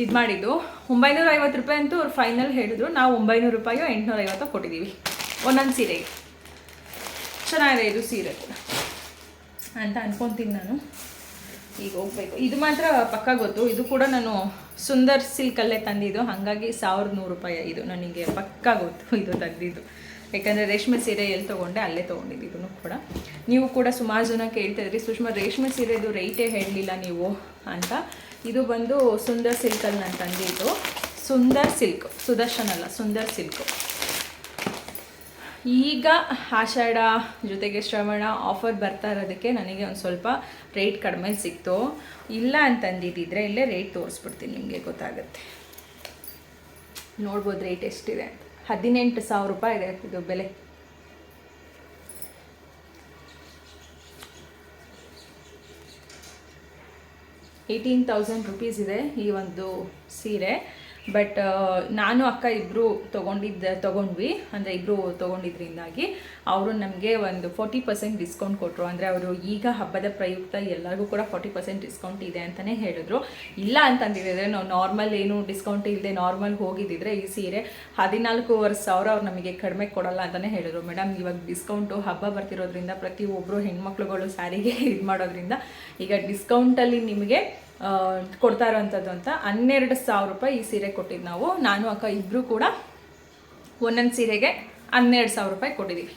ಇದು ಮಾಡಿದ್ದು. ಒಂಬೈನೂರ ಐವತ್ತು ರೂಪಾಯಿ ಅಂತೂ ಅವ್ರು ಫೈನಲ್ ಹೇಳಿದ್ರು. ನಾವು ಒಂಬೈನೂರು ರೂಪಾಯೋ ಎಂಟುನೂರ ಐವತ್ತೋ ಕೊಟ್ಟಿದ್ದೀವಿ ಒಂದೊಂದು ಸೀರೆಗೆ ಚೆನ್ನಾಗಿದೆ ಇದು ಸೀರೆ ಅಂತ ಅನ್ಕೊತೀನಿ ನಾನು. ಈಗ ಹೋಗ್ಬೇಕು. ಇದು ಮಾತ್ರ ಪಕ್ಕ ಗೊತ್ತು. ಇದು ಕೂಡ ನಾನು ಸುಂದರ್ ಸಿಲ್ಕಲ್ಲೇ ತಂದಿದ್ದು. ಹಾಗಾಗಿ ಸಾವಿರದ ನೂರು ರೂಪಾಯಿ ಇದು. ನನಗೆ ಪಕ್ಕ ಗೊತ್ತು ಇದು ತಂದಿದ್ದು ಯಾಕಂದರೆ ರೇಷ್ಮೆ ಸೀರೆ ಎಲ್ಲಿ ತೊಗೊಂಡೆ, ಅಲ್ಲೇ ತೊಗೊಂಡಿದ್ದು ಇದನ್ನು ಕೂಡ. ನೀವು ಕೂಡ ಸುಮಾರು ಜನ ಕೇಳ್ತಾ ಇದ್ರಿ, ಸುಷ್ಮಾ, ರೇಷ್ಮೆ ಸೀರೆದು ರೇಟೇ ಹೇಳಲಿಲ್ಲ ನೀವು? ಅಂತ. ಇದು ಬಂದು ಸುಂದರ್ ಸಿಲ್ಕಲ್ಲಿ ನಾನು ತಂದಿದ್ದು. ಸುಂದರ್ ಸಿಲ್ಕ್. ಸುದರ್ಶನ್ ಅಲ್ಲ, ಸುಂದರ್ ಸಿಲ್ಕು. ಈಗ ಆಷಾಢ ಜೊತೆಗೆ ಶ್ರವಣ ಆಫರ್ ಬರ್ತಾ ಇರೋದಕ್ಕೆ ನನಗೆ ಒಂದು ಸ್ವಲ್ಪ ರೇಟ್ ಕಡಿಮೆ ಸಿಕ್ತು. ಇಲ್ಲ ಅಂತಂದಿದ್ದಿದ್ರೆ ಇಲ್ಲೇ ರೇಟ್ ತೋರಿಸ್ಬಿಡ್ತೀನಿ, ನಿಮಗೆ ಗೊತ್ತಾಗುತ್ತೆ. ನೋಡ್ಬೋದು ರೇಟ್ ಎಷ್ಟಿದೆ. ಅಂತ ಹದಿನೆಂಟು ಸಾವಿರ ರೂಪಾಯಿ ಇದೆ ಇದು ಬೆಲೆ. ಏಯ್ಟೀನ್ ತೌಸಂಡ್ ರುಪೀಸ್ ಇದೆ ಈ ಒಂದು ಸೀರೆ. ಬಟ್ ನಾನು ಅಕ್ಕ ಇಬ್ಬರು ತೊಗೊಂಡಿದ್ದ, ತೊಗೊಂಡ್ವಿ. ಅಂದರೆ ಇಬ್ಬರು ತೊಗೊಂಡಿದ್ರಿಂದಾಗಿ. ಅವರು ನಮಗೆ ಒಂದು ಫೋರ್ಟಿ ಪರ್ಸೆಂಟ್ ಡಿಸ್ಕೌಂಟ್ ಕೊಟ್ಟರು ಅಂದರೆ ಅವರು ಈಗ ಹಬ್ಬದ ಪ್ರಯುಕ್ತ ಎಲ್ಲರಿಗೂ ಕೂಡ ಫೋರ್ಟಿ ಪರ್ಸೆಂಟ್ ಡಿಸ್ಕೌಂಟ್ ಇದೆ ಅಂತಲೇ ಹೇಳಿದ್ರು. ಇಲ್ಲ ಅಂತಂದಿದ್ರೆ ನಾವು ನಾರ್ಮಲ್ ಏನು ಡಿಸ್ಕೌಂಟ್ ಇಲ್ಲದೆ ನಾರ್ಮಲ್ ಹೋಗಿದ್ದಿದ್ರೆ ಈ ಸೀರೆ ಹದಿನಾಲ್ಕೂವರೆ ಸಾವಿರ ಅವ್ರು ನಮಗೆ ಕಡಿಮೆ ಕೊಡಲ್ಲ ಅಂತಲೇ ಹೇಳಿದ್ರು. ಮೇಡಮ್ ಇವಾಗ ಡಿಸ್ಕೌಂಟು ಹಬ್ಬ ಬರ್ತಿರೋದ್ರಿಂದ ಪ್ರತಿಯೊಬ್ಬರು ಹೆಣ್ಮಕ್ಳುಗಳು ಸ್ಯಾರಿಗೆ ಇದು ಮಾಡೋದ್ರಿಂದ ಈಗ ಡಿಸ್ಕೌಂಟಲ್ಲಿ ನಿಮಗೆ ಕೊಡ್ತಾ ಇರೋವಂಥದ್ದು ಅಂತ. ಹನ್ನೆರಡು ಸಾವಿರ ರೂಪಾಯಿ ಈ ಸೀರೆ ಕೊಟ್ಟಿದ್ದು ನಾವು. ನಾನು, ಅಕ್ಕ ಇಬ್ಬರು ಕೂಡ ಒಂದೊಂದು ಸೀರೆಗೆ ಹನ್ನೆರಡು ಸಾವಿರ ರೂಪಾಯಿ ಕೊಟ್ಟಿದ್ದೀವಿ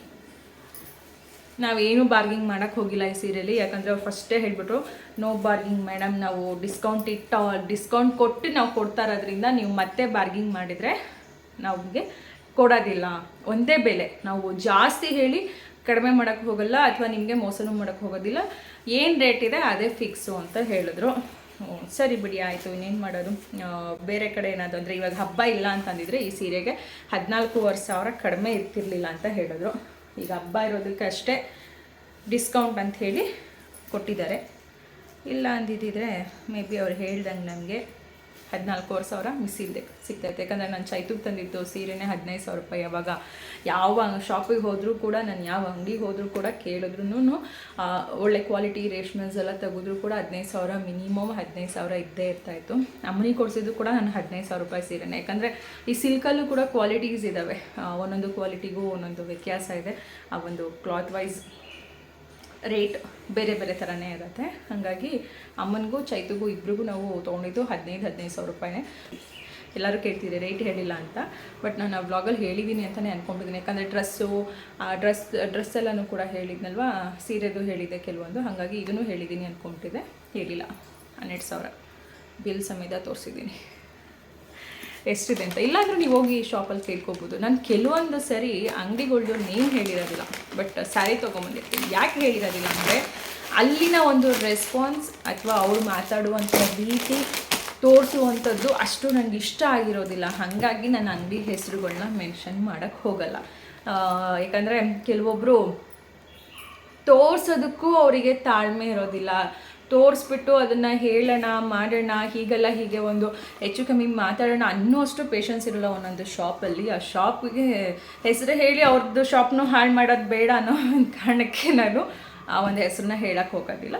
ನಾವೇನು ಬಾರ್ಗಿಂಗ್ ಮಾಡೋಕ್ಕೆ ಹೋಗಿಲ್ಲ ಈ ಸೀರೆಯಲ್ಲಿ ಯಾಕಂದರೆ ಅವ್ರು ಫಸ್ಟೇ ಹೇಳಿಬಿಟ್ರು ನೋ ಬಾರ್ಗಿಂಗ್ ಮೇಡಮ್ ನಾವು ಡಿಸ್ಕೌಂಟ್ ಇಟ್ಟ ಡಿಸ್ಕೌಂಟ್ ಕೊಟ್ಟು ನಾವು ಕೊಡ್ತಾ ಇರೋದ್ರಿಂದ ನೀವು ಮತ್ತೆ ಬಾರ್ಗಿಂಗ್ ಮಾಡಿದರೆ ನಮಗೆ ಕೊಡೋದಿಲ್ಲ. ಒಂದೇ ಬೆಲೆ. ನಾವು ಜಾಸ್ತಿ ಹೇಳಿ ಕಡಿಮೆ ಮಾಡೋಕ್ಕೆ ಹೋಗಲ್ಲ, ಅಥವಾ ನಿಮಗೆ ಮೋಸನೂ ಮಾಡೋಕ್ಕೆ ಹೋಗೋದಿಲ್ಲ. ಏನು ರೇಟ್ ಇದೆ, ಅದೇ ಫಿಕ್ಸು ಅಂತ ಹೇಳಿದ್ರು. ಸರಿ ಬಿಡಿ, ಆಯಿತು, ಇನ್ನೇನು ಮಾಡೋದು? ಬೇರೆ ಕಡೆ ಏನಾದರೂ ಅಂದರೆ ಇವಾಗ ಹಬ್ಬ ಇಲ್ಲ ಅಂತಂದಿದ್ರೆ ಈ ಸೀರೆಗೆ ಹದಿನಾಲ್ಕೂವರೆ ಸಾವಿರ ಕಡಿಮೆ ಇರ್ತಿರ್ಲಿಲ್ಲ ಅಂತ ಹೇಳಿದ್ರು. ಈಗ ಹಬ್ಬ ಇರೋದಕ್ಕೆ ಅಷ್ಟೇ ಡಿಸ್ಕೌಂಟ್ ಅಂತ ಹೇಳಿ ಕೊಟ್ಟಿದ್ದಾರೆ. ಇಲ್ಲ ಅಂದಿದ್ದಿದ್ರೆ ಮೇ ಬಿ ಅವ್ರು ಹೇಳ್ದಂಗೆ ನನಗೆ ಹದಿನಾಲ್ಕೂವರೆ ಸಾವಿರ ಮಿಸ್ ಇಲ್ಲದೆ ಸಿಗ್ತೈತೆ. ಯಾಕಂದರೆ ನಾನು ಚೈತುಗೆ ತಂದಿದ್ದು ಸೀರೆನೇ ಹದಿನೈದು ಸಾವಿರ ರೂಪಾಯಿ ಯಾವಾಗ ಯಾವ ಶಾಪಿಗೆ ಹೋದರೂ ಕೂಡ, ನಾನು ಯಾವ ಅಂಗಡಿಗೆ ಹೋದರೂ ಕೂಡ ಕೇಳಿದ್ರು ಒಳ್ಳೆ ಕ್ವಾಲಿಟಿ ರೇಷ್ಮೆಸ್ ಎಲ್ಲ ತೆಗೆದ್ರು ಕೂಡ ಹದಿನೈದು ಸಾವಿರ ಮಿನಿಮಮ್ ಹದಿನೈದು ಸಾವಿರ ಇದ್ದೇ ಇರ್ತಾಯಿತ್ತು. ಅಮ್ಮನಿಗೆ ಕೊಡಿಸಿದ್ದು ಕೂಡ ನಾನು ಹದಿನೈದು ಸಾವಿರ ರೂಪಾಯಿ ಸೀರೆನೇ. ಯಾಕಂದರೆ ಈ ಸಿಲ್ಕಲ್ಲೂ ಕೂಡ ಕ್ವಾಲಿಟೀಸ್ ಇದ್ದಾವೆ ಒಂದೊಂದು ಕ್ವಾಲಿಟಿಗೂ ಒಂದೊಂದು ವ್ಯತ್ಯಾಸ ಇದೆ. ಆ, ಒಂದು ಕ್ಲಾತ್ ವೈಸ್ ರೇಟ್ ಬೇರೆ ಬೇರೆ ಥರನೇ ಇರುತ್ತೆ. ಹಾಗಾಗಿ ಅಮ್ಮನಿಗೂ ಚೈತುಗೂ ಇಬ್ರಿಗೂ ನಾವು ತೊಗೊಂಡಿದ್ದು ಹದಿನೈದು ಹದಿನೈದು ಸಾವಿರ ರೂಪಾಯಿನೇ. ಎಲ್ಲರೂ ಕೇಳ್ತಿದ್ದೆ ರೇಟ್ ಹೇಳಿಲ್ಲ ಅಂತ. ಬಟ್ ನಾನು ಆ ವ್ಲಾಗಲ್ಲಿ ಹೇಳಿದ್ದೀನಿ ಅಂತಲೇ ಅಂದ್ಕೊಂಡಿದ್ದೀನಿ ಯಾಕಂದರೆ ಡ್ರೆಸ್ಸು ಡ್ರೆಸ್ ಡ್ರೆಸ್ ಎಲ್ಲನೂ ಕೂಡ ಹೇಳಿದ್ನಲ್ವಾ? ಸೀರೆದು ಹೇಳಿದೆ ಕೆಲವೊಂದು. ಹಾಗಾಗಿ ಇದನ್ನು ಹೇಳಿದ್ದೀನಿ ಅಂದ್ಕೊಂಬಿಟ್ಟಿದೆ ಹೇಳಿಲ್ಲ. ಹನ್ನೆರಡು ಸಾವಿರ. ಬಿಲ್ ಸಮೇತ ತೋರಿಸಿದ್ದೀನಿ. ಎಷ್ಟಿದೆ ಅಂತ. ಇಲ್ಲಾಂದ್ರೆ ನೀವು ಹೋಗಿ ಶಾಪಲ್ಲಿ ಕೇಳ್ಕೊಬೋದು ನಾನು ಕೆಲವೊಂದು ಸರಿ ಅಂಗಡಿಗಳ್ದು ನೇಮ್ ಹೇಳಿರೋದಿಲ್ಲ ಬಟ್ ಸ್ಯಾರಿ ತೊಗೊಂಬಂದಿರ್ತೀನಿ. ಯಾಕೆ ಹೇಳಿರೋದಿಲ್ಲ ಅಂದರೆ, ಅಲ್ಲಿನ ಒಂದು ರೆಸ್ಪಾನ್ಸ್ ಅಥವಾ ಅವ್ರು ಮಾತಾಡುವಂಥ ರೀತಿ ತೋರಿಸುವಂಥದ್ದು ಅಷ್ಟು ನನಗೆ ಇಷ್ಟ ಆಗಿರೋದಿಲ್ಲ. ಹಾಗಾಗಿ ನಾನು ಅಂಗಡಿ ಹೆಸರುಗಳನ್ನ ಮೆನ್ಷನ್ ಮಾಡೋಕ್ಕೆ ಹೋಗಲ್ಲ. ಯಾಕಂದರೆ ಕೆಲವೊಬ್ಬರು ತೋರ್ಸೋದಕ್ಕೂ ಅವರಿಗೆ ತಾಳ್ಮೆ ಇರೋದಿಲ್ಲ. ತೋರಿಸ್ಬಿಟ್ಟು ಅದನ್ನು ಹೇಳೋಣ, ಮಾಡೋಣ, ಹೀಗೆಲ್ಲ ಹೀಗೆ ಒಂದು ಹೆಚ್ಚು ಕಮ್ಮಿ ಮಾತಾಡೋಣ ಅನ್ನೋಷ್ಟು ಪೇಷನ್ಸ್ ಇರಲ್ಲ ಒಂದೊಂದು ಶಾಪಲ್ಲಿ ಆ ಶಾಪಿಗೆ ಹೆಸರು ಹೇಳಿ ಅವ್ರದ್ದು ಶಾಪ್ನೂ ಹಾಳು ಮಾಡೋದು ಬೇಡ ಅನ್ನೋ ಒಂದು ಕಾರಣಕ್ಕೆ ನಾನು ಆ ಒಂದು ಹೆಸರನ್ನ ಹೇಳಕ್ಕೆ ಹೋಗೋದಿಲ್ಲ.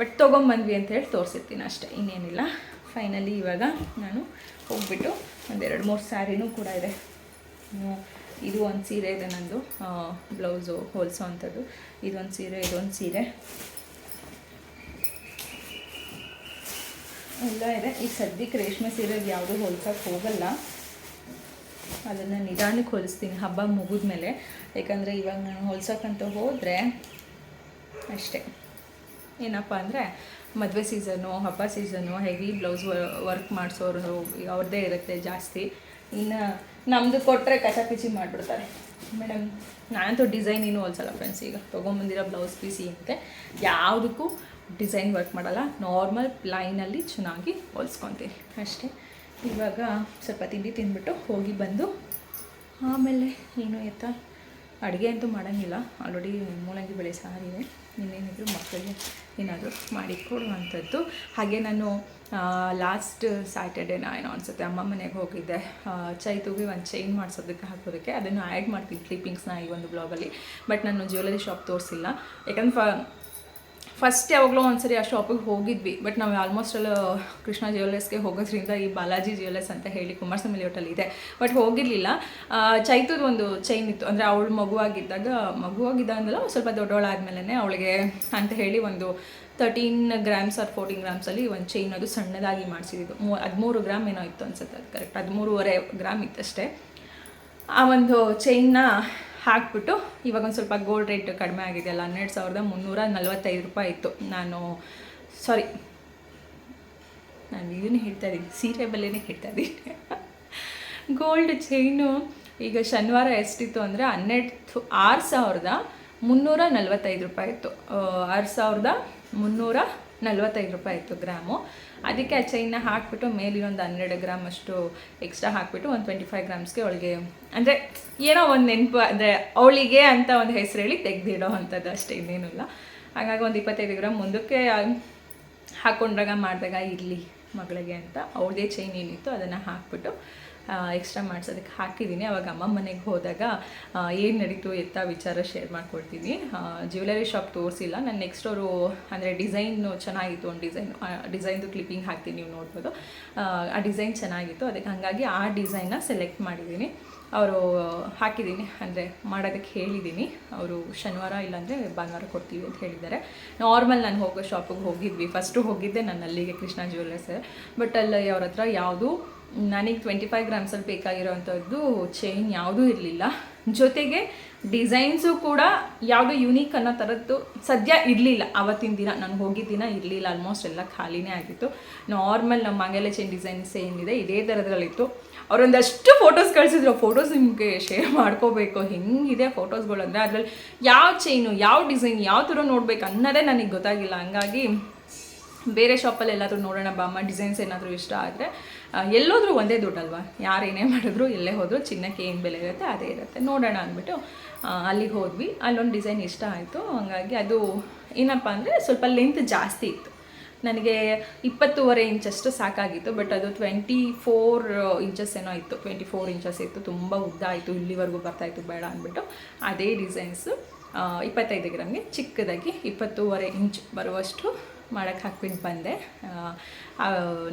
ಬಟ್ ತೊಗೊಂಬಂದ್ವಿ ಅಂತ ಹೇಳಿ ತೋರಿಸಿರ್ತೀನಿ ಅಷ್ಟೇ, ಇನ್ನೇನಿಲ್ಲ. ಫೈನಲಿ ಇವಾಗ ನಾನು ಹೋಗ್ಬಿಟ್ಟು ಒಂದೆರಡು ಮೂರು ಸ್ಯಾರಿನೂ ಕೂಡ ಇದೆ. ಇದು ಒಂದು ಸೀರೆ ಇದೆ ನಂದು. ಬ್ಲೌಸು, ಹೋಲ್ಸೋ ಅಂಥದ್ದು. ಇದೊಂದು ಸೀರೆ ಇದೊಂದು ಸೀರೆ. ಎಲ್ಲ ಇದೆ. ಈಗ ಸದ್ಯಕ್ಕೆ ರೇಷ್ಮೆ ಸೀರೆಗೆ ಯಾವುದೂ ಹೊಲ್ಸೋಕ್ಕೆ ಹೋಗಲ್ಲ. ಅದನ್ನು ನಿಧಾನಕ್ಕೆ ಹೊಲಿಸ್ತೀನಿ, ಹಬ್ಬ ಮುಗಿದ ಮೇಲೆ ಯಾಕಂದರೆ ಇವಾಗ ನಾನು ಹೊಲ್ಸೋಕ್ಕಂತ ಹೋದರೆ ಅಷ್ಟೇ. ಏನಪ್ಪ ಅಂದರೆ, ಮದುವೆ ಸೀಸನ್ನು ಹಬ್ಬ ಸೀಸನ್ನು ಹೆವಿ ಬ್ಲೌಸ್ ವರ್ಕ್ ಮಾಡಿಸೋರು ಅವ್ರದ್ದೇ ಇರುತ್ತೆ ಜಾಸ್ತಿ. ಇನ್ನು ನಮ್ಮದು ಕೊಟ್ಟರೆ ಕಚಾಪಿಚಿ ಮಾಡಿಬಿಡ್ತಾರೆ. ಮೇಡಮ್ ನಾನಂತೂ ಡಿಸೈನ್ ಏನು ಹೊಲ್ಸಲ್ಲ ಫ್ರೆಂಡ್ಸ್ ಈಗ ತೊಗೊಂಬಂದಿರೋ ಬ್ಲೌಸ್ ಪೀಸ್ ಅಂತೆ ಯಾವುದಕ್ಕೂ ಡಿಸೈನ್ ವರ್ಕ್ ಮಾಡಲ್ಲ, ನಾರ್ಮಲ್ ಲೈನಲ್ಲಿ ಚೆನ್ನಾಗಿ ಹೋಲ್ಸ್ಕೊತೀನಿ ಅಷ್ಟೇ. ಇವಾಗ ಸ್ವಲ್ಪ ತಿಂಡಿ ತಿಂದ್ಬಿಟ್ಟು ಹೋಗಿ ಬಂದು ಆಮೇಲೆ ಏನು ಎತ್ತ? ಅಡುಗೆ ಅಂತೂ ಮಾಡೋಂಗಿಲ್ಲ. ಆಲ್ರೆಡಿ ಮೂಲಂಗಿ ಬೆಳೆ ಸಾರಿದೆ. ಇನ್ನೇನಿದ್ರು ಮಕ್ಕಳಿಗೆ ಏನಾದರೂ ಮಾಡಿ ಕೊಡುವಂಥದ್ದು. ಹಾಗೆ ನಾನು ಲಾಸ್ಟ್ ಸ್ಯಾಟರ್ಡೇನ ಏನೋ ಅನಿಸುತ್ತೆ, ಅಮ್ಮ ಮನೆಗೆ ಹೋಗಿದ್ದೆ. ಚೈ ತೂಗಿ ಒಂದು ಚೈನ್ ಮಾಡಿಸೋದಕ್ಕೆ ಹಾಕೋದಕ್ಕೆ. ಅದನ್ನು ಆ್ಯಡ್ ಮಾಡ್ತೀನಿ ಕ್ಲಿಪ್ಪಿಂಗ್ಸ್ನ ಈ ಒಂದು ಬ್ಲಾಗಲ್ಲಿ ಬಟ್ ನಾನು ಜ್ಯುವೆಲರಿ ಶಾಪ್ ತೋರಿಸಿಲ್ಲ. ಯಾಕಂದ್ರೆ ಫ ಫಸ್ಟ್ ಯಾವಾಗಲೂ ಒಂದ್ಸರಿ ಆ ಶಾಪಿಗೆ ಹೋಗಿದ್ವಿ ಬಟ್ ನಾವು ಆಲ್ಮೋಸ್ಟ್ ಅಲ್ಲಿ ಕೃಷ್ಣ ಜ್ಯುವೆಲ್ಲರ್ಸ್ಗೆ ಹೋಗೋದ್ರಿಂದ ಈ ಬಾಲಾಜಿ ಜ್ಯುವೆಲ್ಲರ್ಸ್ ಅಂತ ಹೇಳಿ ಕುಮಾರಸ್ವಾಮಿ ಲೇಔಟಲ್ಲಿ ಇದೆ. ಬಟ್ ಹೋಗಿರಲಿಲ್ಲ. ಚೈತದ ಒಂದು ಚೈನ್ ಇತ್ತು, ಅಂದರೆ ಅವಳು ಮಗುವಾಗಿದ್ದಾಗ ಮಗುವಾಗಿದ್ದ ಅಂದಲ್ಲ ಸ್ವಲ್ಪ ದೊಡ್ಡವಳಾದ್ಮೇಲೆ ಅವಳಿಗೆ ಅಂತ ಹೇಳಿ ಒಂದು ತರ್ಟೀನ್ ಗ್ರಾಮ್ಸ್ ಆರ್ ಫೋರ್ಟೀನ್ ಗ್ರಾಮ್ಸಲ್ಲಿ ಒಂದು ಚೈನ್ ಅದು ಸಣ್ಣದಾಗಿ ಮಾಡಿಸಿದ್ದು ಮೂ, ಹದಿಮೂರು ಗ್ರಾಮ್ ಏನೋ ಇತ್ತು ಅನ್ಸುತ್ತೆ ಅದು ಕರೆಕ್ಟ್ ಹದಿಮೂರುವರೆ ಗ್ರಾಮ್ ಇತ್ತಷ್ಟೇ. ಆ ಒಂದು ಚೈನ್ನ ಹಾಕ್ಬಿಟ್ಟು ಇವಾಗ ಒಂದು ಸ್ವಲ್ಪ ಗೋಲ್ಡ್ ರೇಟ್ ಕಡಿಮೆ ಆಗಿದೆಯಲ್ಲ ಹನ್ನೆರಡು ಸಾವಿರದ ಮುನ್ನೂರ ನಲ್ವತ್ತೈದು ರೂಪಾಯಿ ಇತ್ತು. ನಾನು ಸಾರಿ ನಾನು ಇದನ್ನು ಹೇಳ್ತಾ ಇದ್ದೀನಿ, ಸೀರೆ ಬೆಲೆನೇ ಹೇಳ್ತಾ ಇದ್ದೀನಿ. ಗೋಲ್ಡ್ ಚೈನು ಈಗ ಶನಿವಾರ ಎಷ್ಟಿತ್ತು ಅಂದರೆ ಹನ್ನೆರಡು ಆರು ಸಾವಿರದ ಮುನ್ನೂರ ನಲ್ವತ್ತೈದು ರೂಪಾಯಿ ಇತ್ತು. ಆರು ಸಾವಿರದ ಮುನ್ನೂರ ನಲ್ವತ್ತೈದು ರೂಪಾಯಿ ಇತ್ತು ಗ್ರಾಮು. ಅದಕ್ಕೆ ಆ ಚೈನ್ನ ಹಾಕ್ಬಿಟ್ಟು ಒಂದು ಹನ್ನೆರಡು ಗ್ರಾಮ್ ಅಷ್ಟು ಎಕ್ಸ್ಟ್ರಾ ಹಾಕ್ಬಿಟ್ಟು ಒಂದು ಟ್ವೆಂಟಿ ಫೈವ್ ಗ್ರಾಮ್ಸ್ಗೆ ಅವಳಿಗೆ, ಅಂದರೆ ಏನೋ ಒಂದು ನೆನಪು, ಅಂದರೆ ಅವಳಿಗೆ ಅಂತ ಒಂದು ಹೆಸರು ಹೇಳಿ ತೆಗೆದಿಡೋ ಅಂಥದ್ದು ಅಷ್ಟೇ ಇನ್ನೇನು ಇಲ್ಲ ಹಾಗಾಗಿ ಒಂದು ಇಪ್ಪತ್ತೈದು ಗ್ರಾಮ್ ಮುಂದಕ್ಕೆ ಹಾಕ್ಕೊಂಡಾಗ ಮಾಡಿದಾಗ ಇರಲಿ ಮಗಳಿಗೆ ಅಂತ. ಅವಳದೇ ಚೈನ್ ಏನಿತ್ತು ಅದನ್ನು ಹಾಕ್ಬಿಟ್ಟು ಎಕ್ಸ್ಟ್ರಾ ಮಾಡ್ಸೋದಕ್ಕೆ ಹಾಕಿದ್ದೀನಿ ಅವಾಗ ಅಮ್ಮ ಮನೆಗೆ ಹೋದಾಗ ಏನು ನಡೀತು ಎತ್ತ ವಿಚಾರ ಶೇರ್ ಮಾಡ್ಕೊಳ್ತೀನಿ ಜ್ಯುವೆಲರಿ ಶಾಪ್ ತೋರಿಸಿಲ್ಲ. ನಾನು ನೆಕ್ಸ್ಟ್ ಅವರು ಅಂದರೆ ಡಿಸೈನು ಚೆನ್ನಾಗಿತ್ತು. ಒಂದು ಡಿಸೈನ್ ಡಿಸೈನ್ದು ಕ್ಲಿಪ್ಪಿಂಗ್ ಹಾಕ್ತೀನಿ ನೀವು ನೋಡ್ಬೋದು. ಆ, ಆ ಡಿಸೈನ್ ಚೆನ್ನಾಗಿತ್ತು. ಅದಕ್ಕೆ ಹಾಗಾಗಿ ಆ ಡಿಸೈನ್ನ ಸೆಲೆಕ್ಟ್ ಮಾಡಿದ್ದೀನಿ ಅವರು ಹಾಕಿದ್ದೀನಿ ಅಂದರೆ ಮಾಡೋದಕ್ಕೆ ಹೇಳಿದ್ದೀನಿ ಅವರು ಶನಿವಾರ ಇಲ್ಲಾಂದರೆ ಭಾನುವಾರ ಕೊಡ್ತೀವಿ ಅಂತ ಹೇಳಿದ್ದಾರೆ. ನಾರ್ಮಲ್ ನಾನು ಹೋಗೋ ಶಾಪಿಗೆ ಹೋಗಿದ್ವಿ. ಫಸ್ಟು ಹೋಗಿದ್ದೆ. ನಾನು ಅಲ್ಲಿಗೆ ಕೃಷ್ಣ ಜ್ಯುವೆಲ್ಲರ್ಸ್ ಬಟ್ ಅಲ್ಲಿ ಅವ್ರ ಹತ್ರ ಯಾವುದು ನನಗೆ ಟ್ವೆಂಟಿ ಫೈವ್ ಗ್ರಾಮ್ಸಲ್ಲಿ ಬೇಕಾಗಿರೋವಂಥದ್ದು ಚೈನ್ ಯಾವುದೂ ಇರಲಿಲ್ಲ. ಜೊತೆಗೆ ಡಿಸೈನ್ಸು ಕೂಡ ಯಾವುದು ಯುನೀಕ್ ಅನ್ನೋ ಥರದ್ದು ಸದ್ಯ ಇರಲಿಲ್ಲ. ಆವತ್ತಿನ ದಿನ, ನಾನು ಹೋಗಿದ್ದ ದಿನ ಇರಲಿಲ್ಲ. ಆಲ್ಮೋಸ್ಟ್ ಎಲ್ಲ ಖಾಲಿನೇ ಆಗಿತ್ತು. ನಾರ್ಮಲ್ ನಮ್ಮ ಮಂಗಲ ಚೈನ್ ಡಿಸೈನ್ಸ್ ಏನಿದೆ, ಇದೇ ಥರದ್ರಲ್ಲಿತ್ತು. ಅವರೊಂದಷ್ಟು ಫೋಟೋಸ್ ಕಳಿಸಿದ್ರು. ಫೋಟೋಸ್ ನಿಮಗೆ ಶೇರ್ ಮಾಡ್ಕೋಬೇಕು. ಹೆಂಗಿದೆ ಫೋಟೋಸ್ಗಳು ಅಂದರೆ ಅದರಲ್ಲಿ ಯಾವ ಚೈನು ಯಾವ ಡಿಸೈನ್ ಯಾವ ಥರ ನೋಡ್ಬೇಕು ಅನ್ನೋದೇ ನನಗೆ ಗೊತ್ತಾಗಿಲ್ಲ. ಹಂಗಾಗಿ ಬೇರೆ ಶಾಪಲ್ಲಿ ಎಲ್ಲಾದರೂ ನೋಡೋಣ ಬಾಮ್ಮ ಡಿಸೈನ್ಸ್ ಏನಾದರೂ ಇಷ್ಟ ಆದರೆ ಎಲ್ಲೋದ್ರೂ ಒಂದೇ ದುಡ್ಡಲ್ವಾ? ಯಾರು ಏನೇ ಮಾಡಿದ್ರು ಎಲ್ಲೇ ಹೋದರೂ, ಚಿನ್ನಕ್ಕೆ ಏನು ಬೆಲೆ ಇರುತ್ತೆ ಅದೇ ಇರುತ್ತೆ. ನೋಡೋಣ ಅಂದ್ಬಿಟ್ಟು ಅಲ್ಲಿಗೆ ಹೋದ್ವಿ. ಅಲ್ಲೊಂದು ಡಿಸೈನ್ ಇಷ್ಟ ಆಯಿತು. ಹಾಗಾಗಿ ಅದು ಏನಪ್ಪ ಅಂದರೆ ಸ್ವಲ್ಪ ಲೆಂತ್ ಜಾಸ್ತಿ ಇತ್ತು. ನನಗೆ ಇಪ್ಪತ್ತೂವರೆ ಇಂಚಷ್ಟು ಸಾಕಾಗಿತ್ತು ಬಟ್ ಅದು ಟ್ವೆಂಟಿ ಫೋರ್ ಇಂಚಸ್ ಏನೋ ಇತ್ತು. ಟ್ವೆಂಟಿ ಫೋರ್ ಇಂಚಸ್ ಇತ್ತು. ತುಂಬ ಉದ್ದ ಆಯಿತು. ಇಲ್ಲಿವರೆಗೂ ಬರ್ತಾಯಿತ್ತು ಬೇಡ ಅಂದ್ಬಿಟ್ಟು ಅದೇ ಡಿಸೈನ್ಸು ಇಪ್ಪತ್ತೈದು ಗ್ರಾಮ್ಗೆ ಚಿಕ್ಕದಾಗಿ ಇಪ್ಪತ್ತೂವರೆ ಇಂಚ್ ಬರುವಷ್ಟು ಮಾಡೋಕ್ಕೆ ಹಾಕ್ಬಿಟ್ಟು ಬಂದೆ.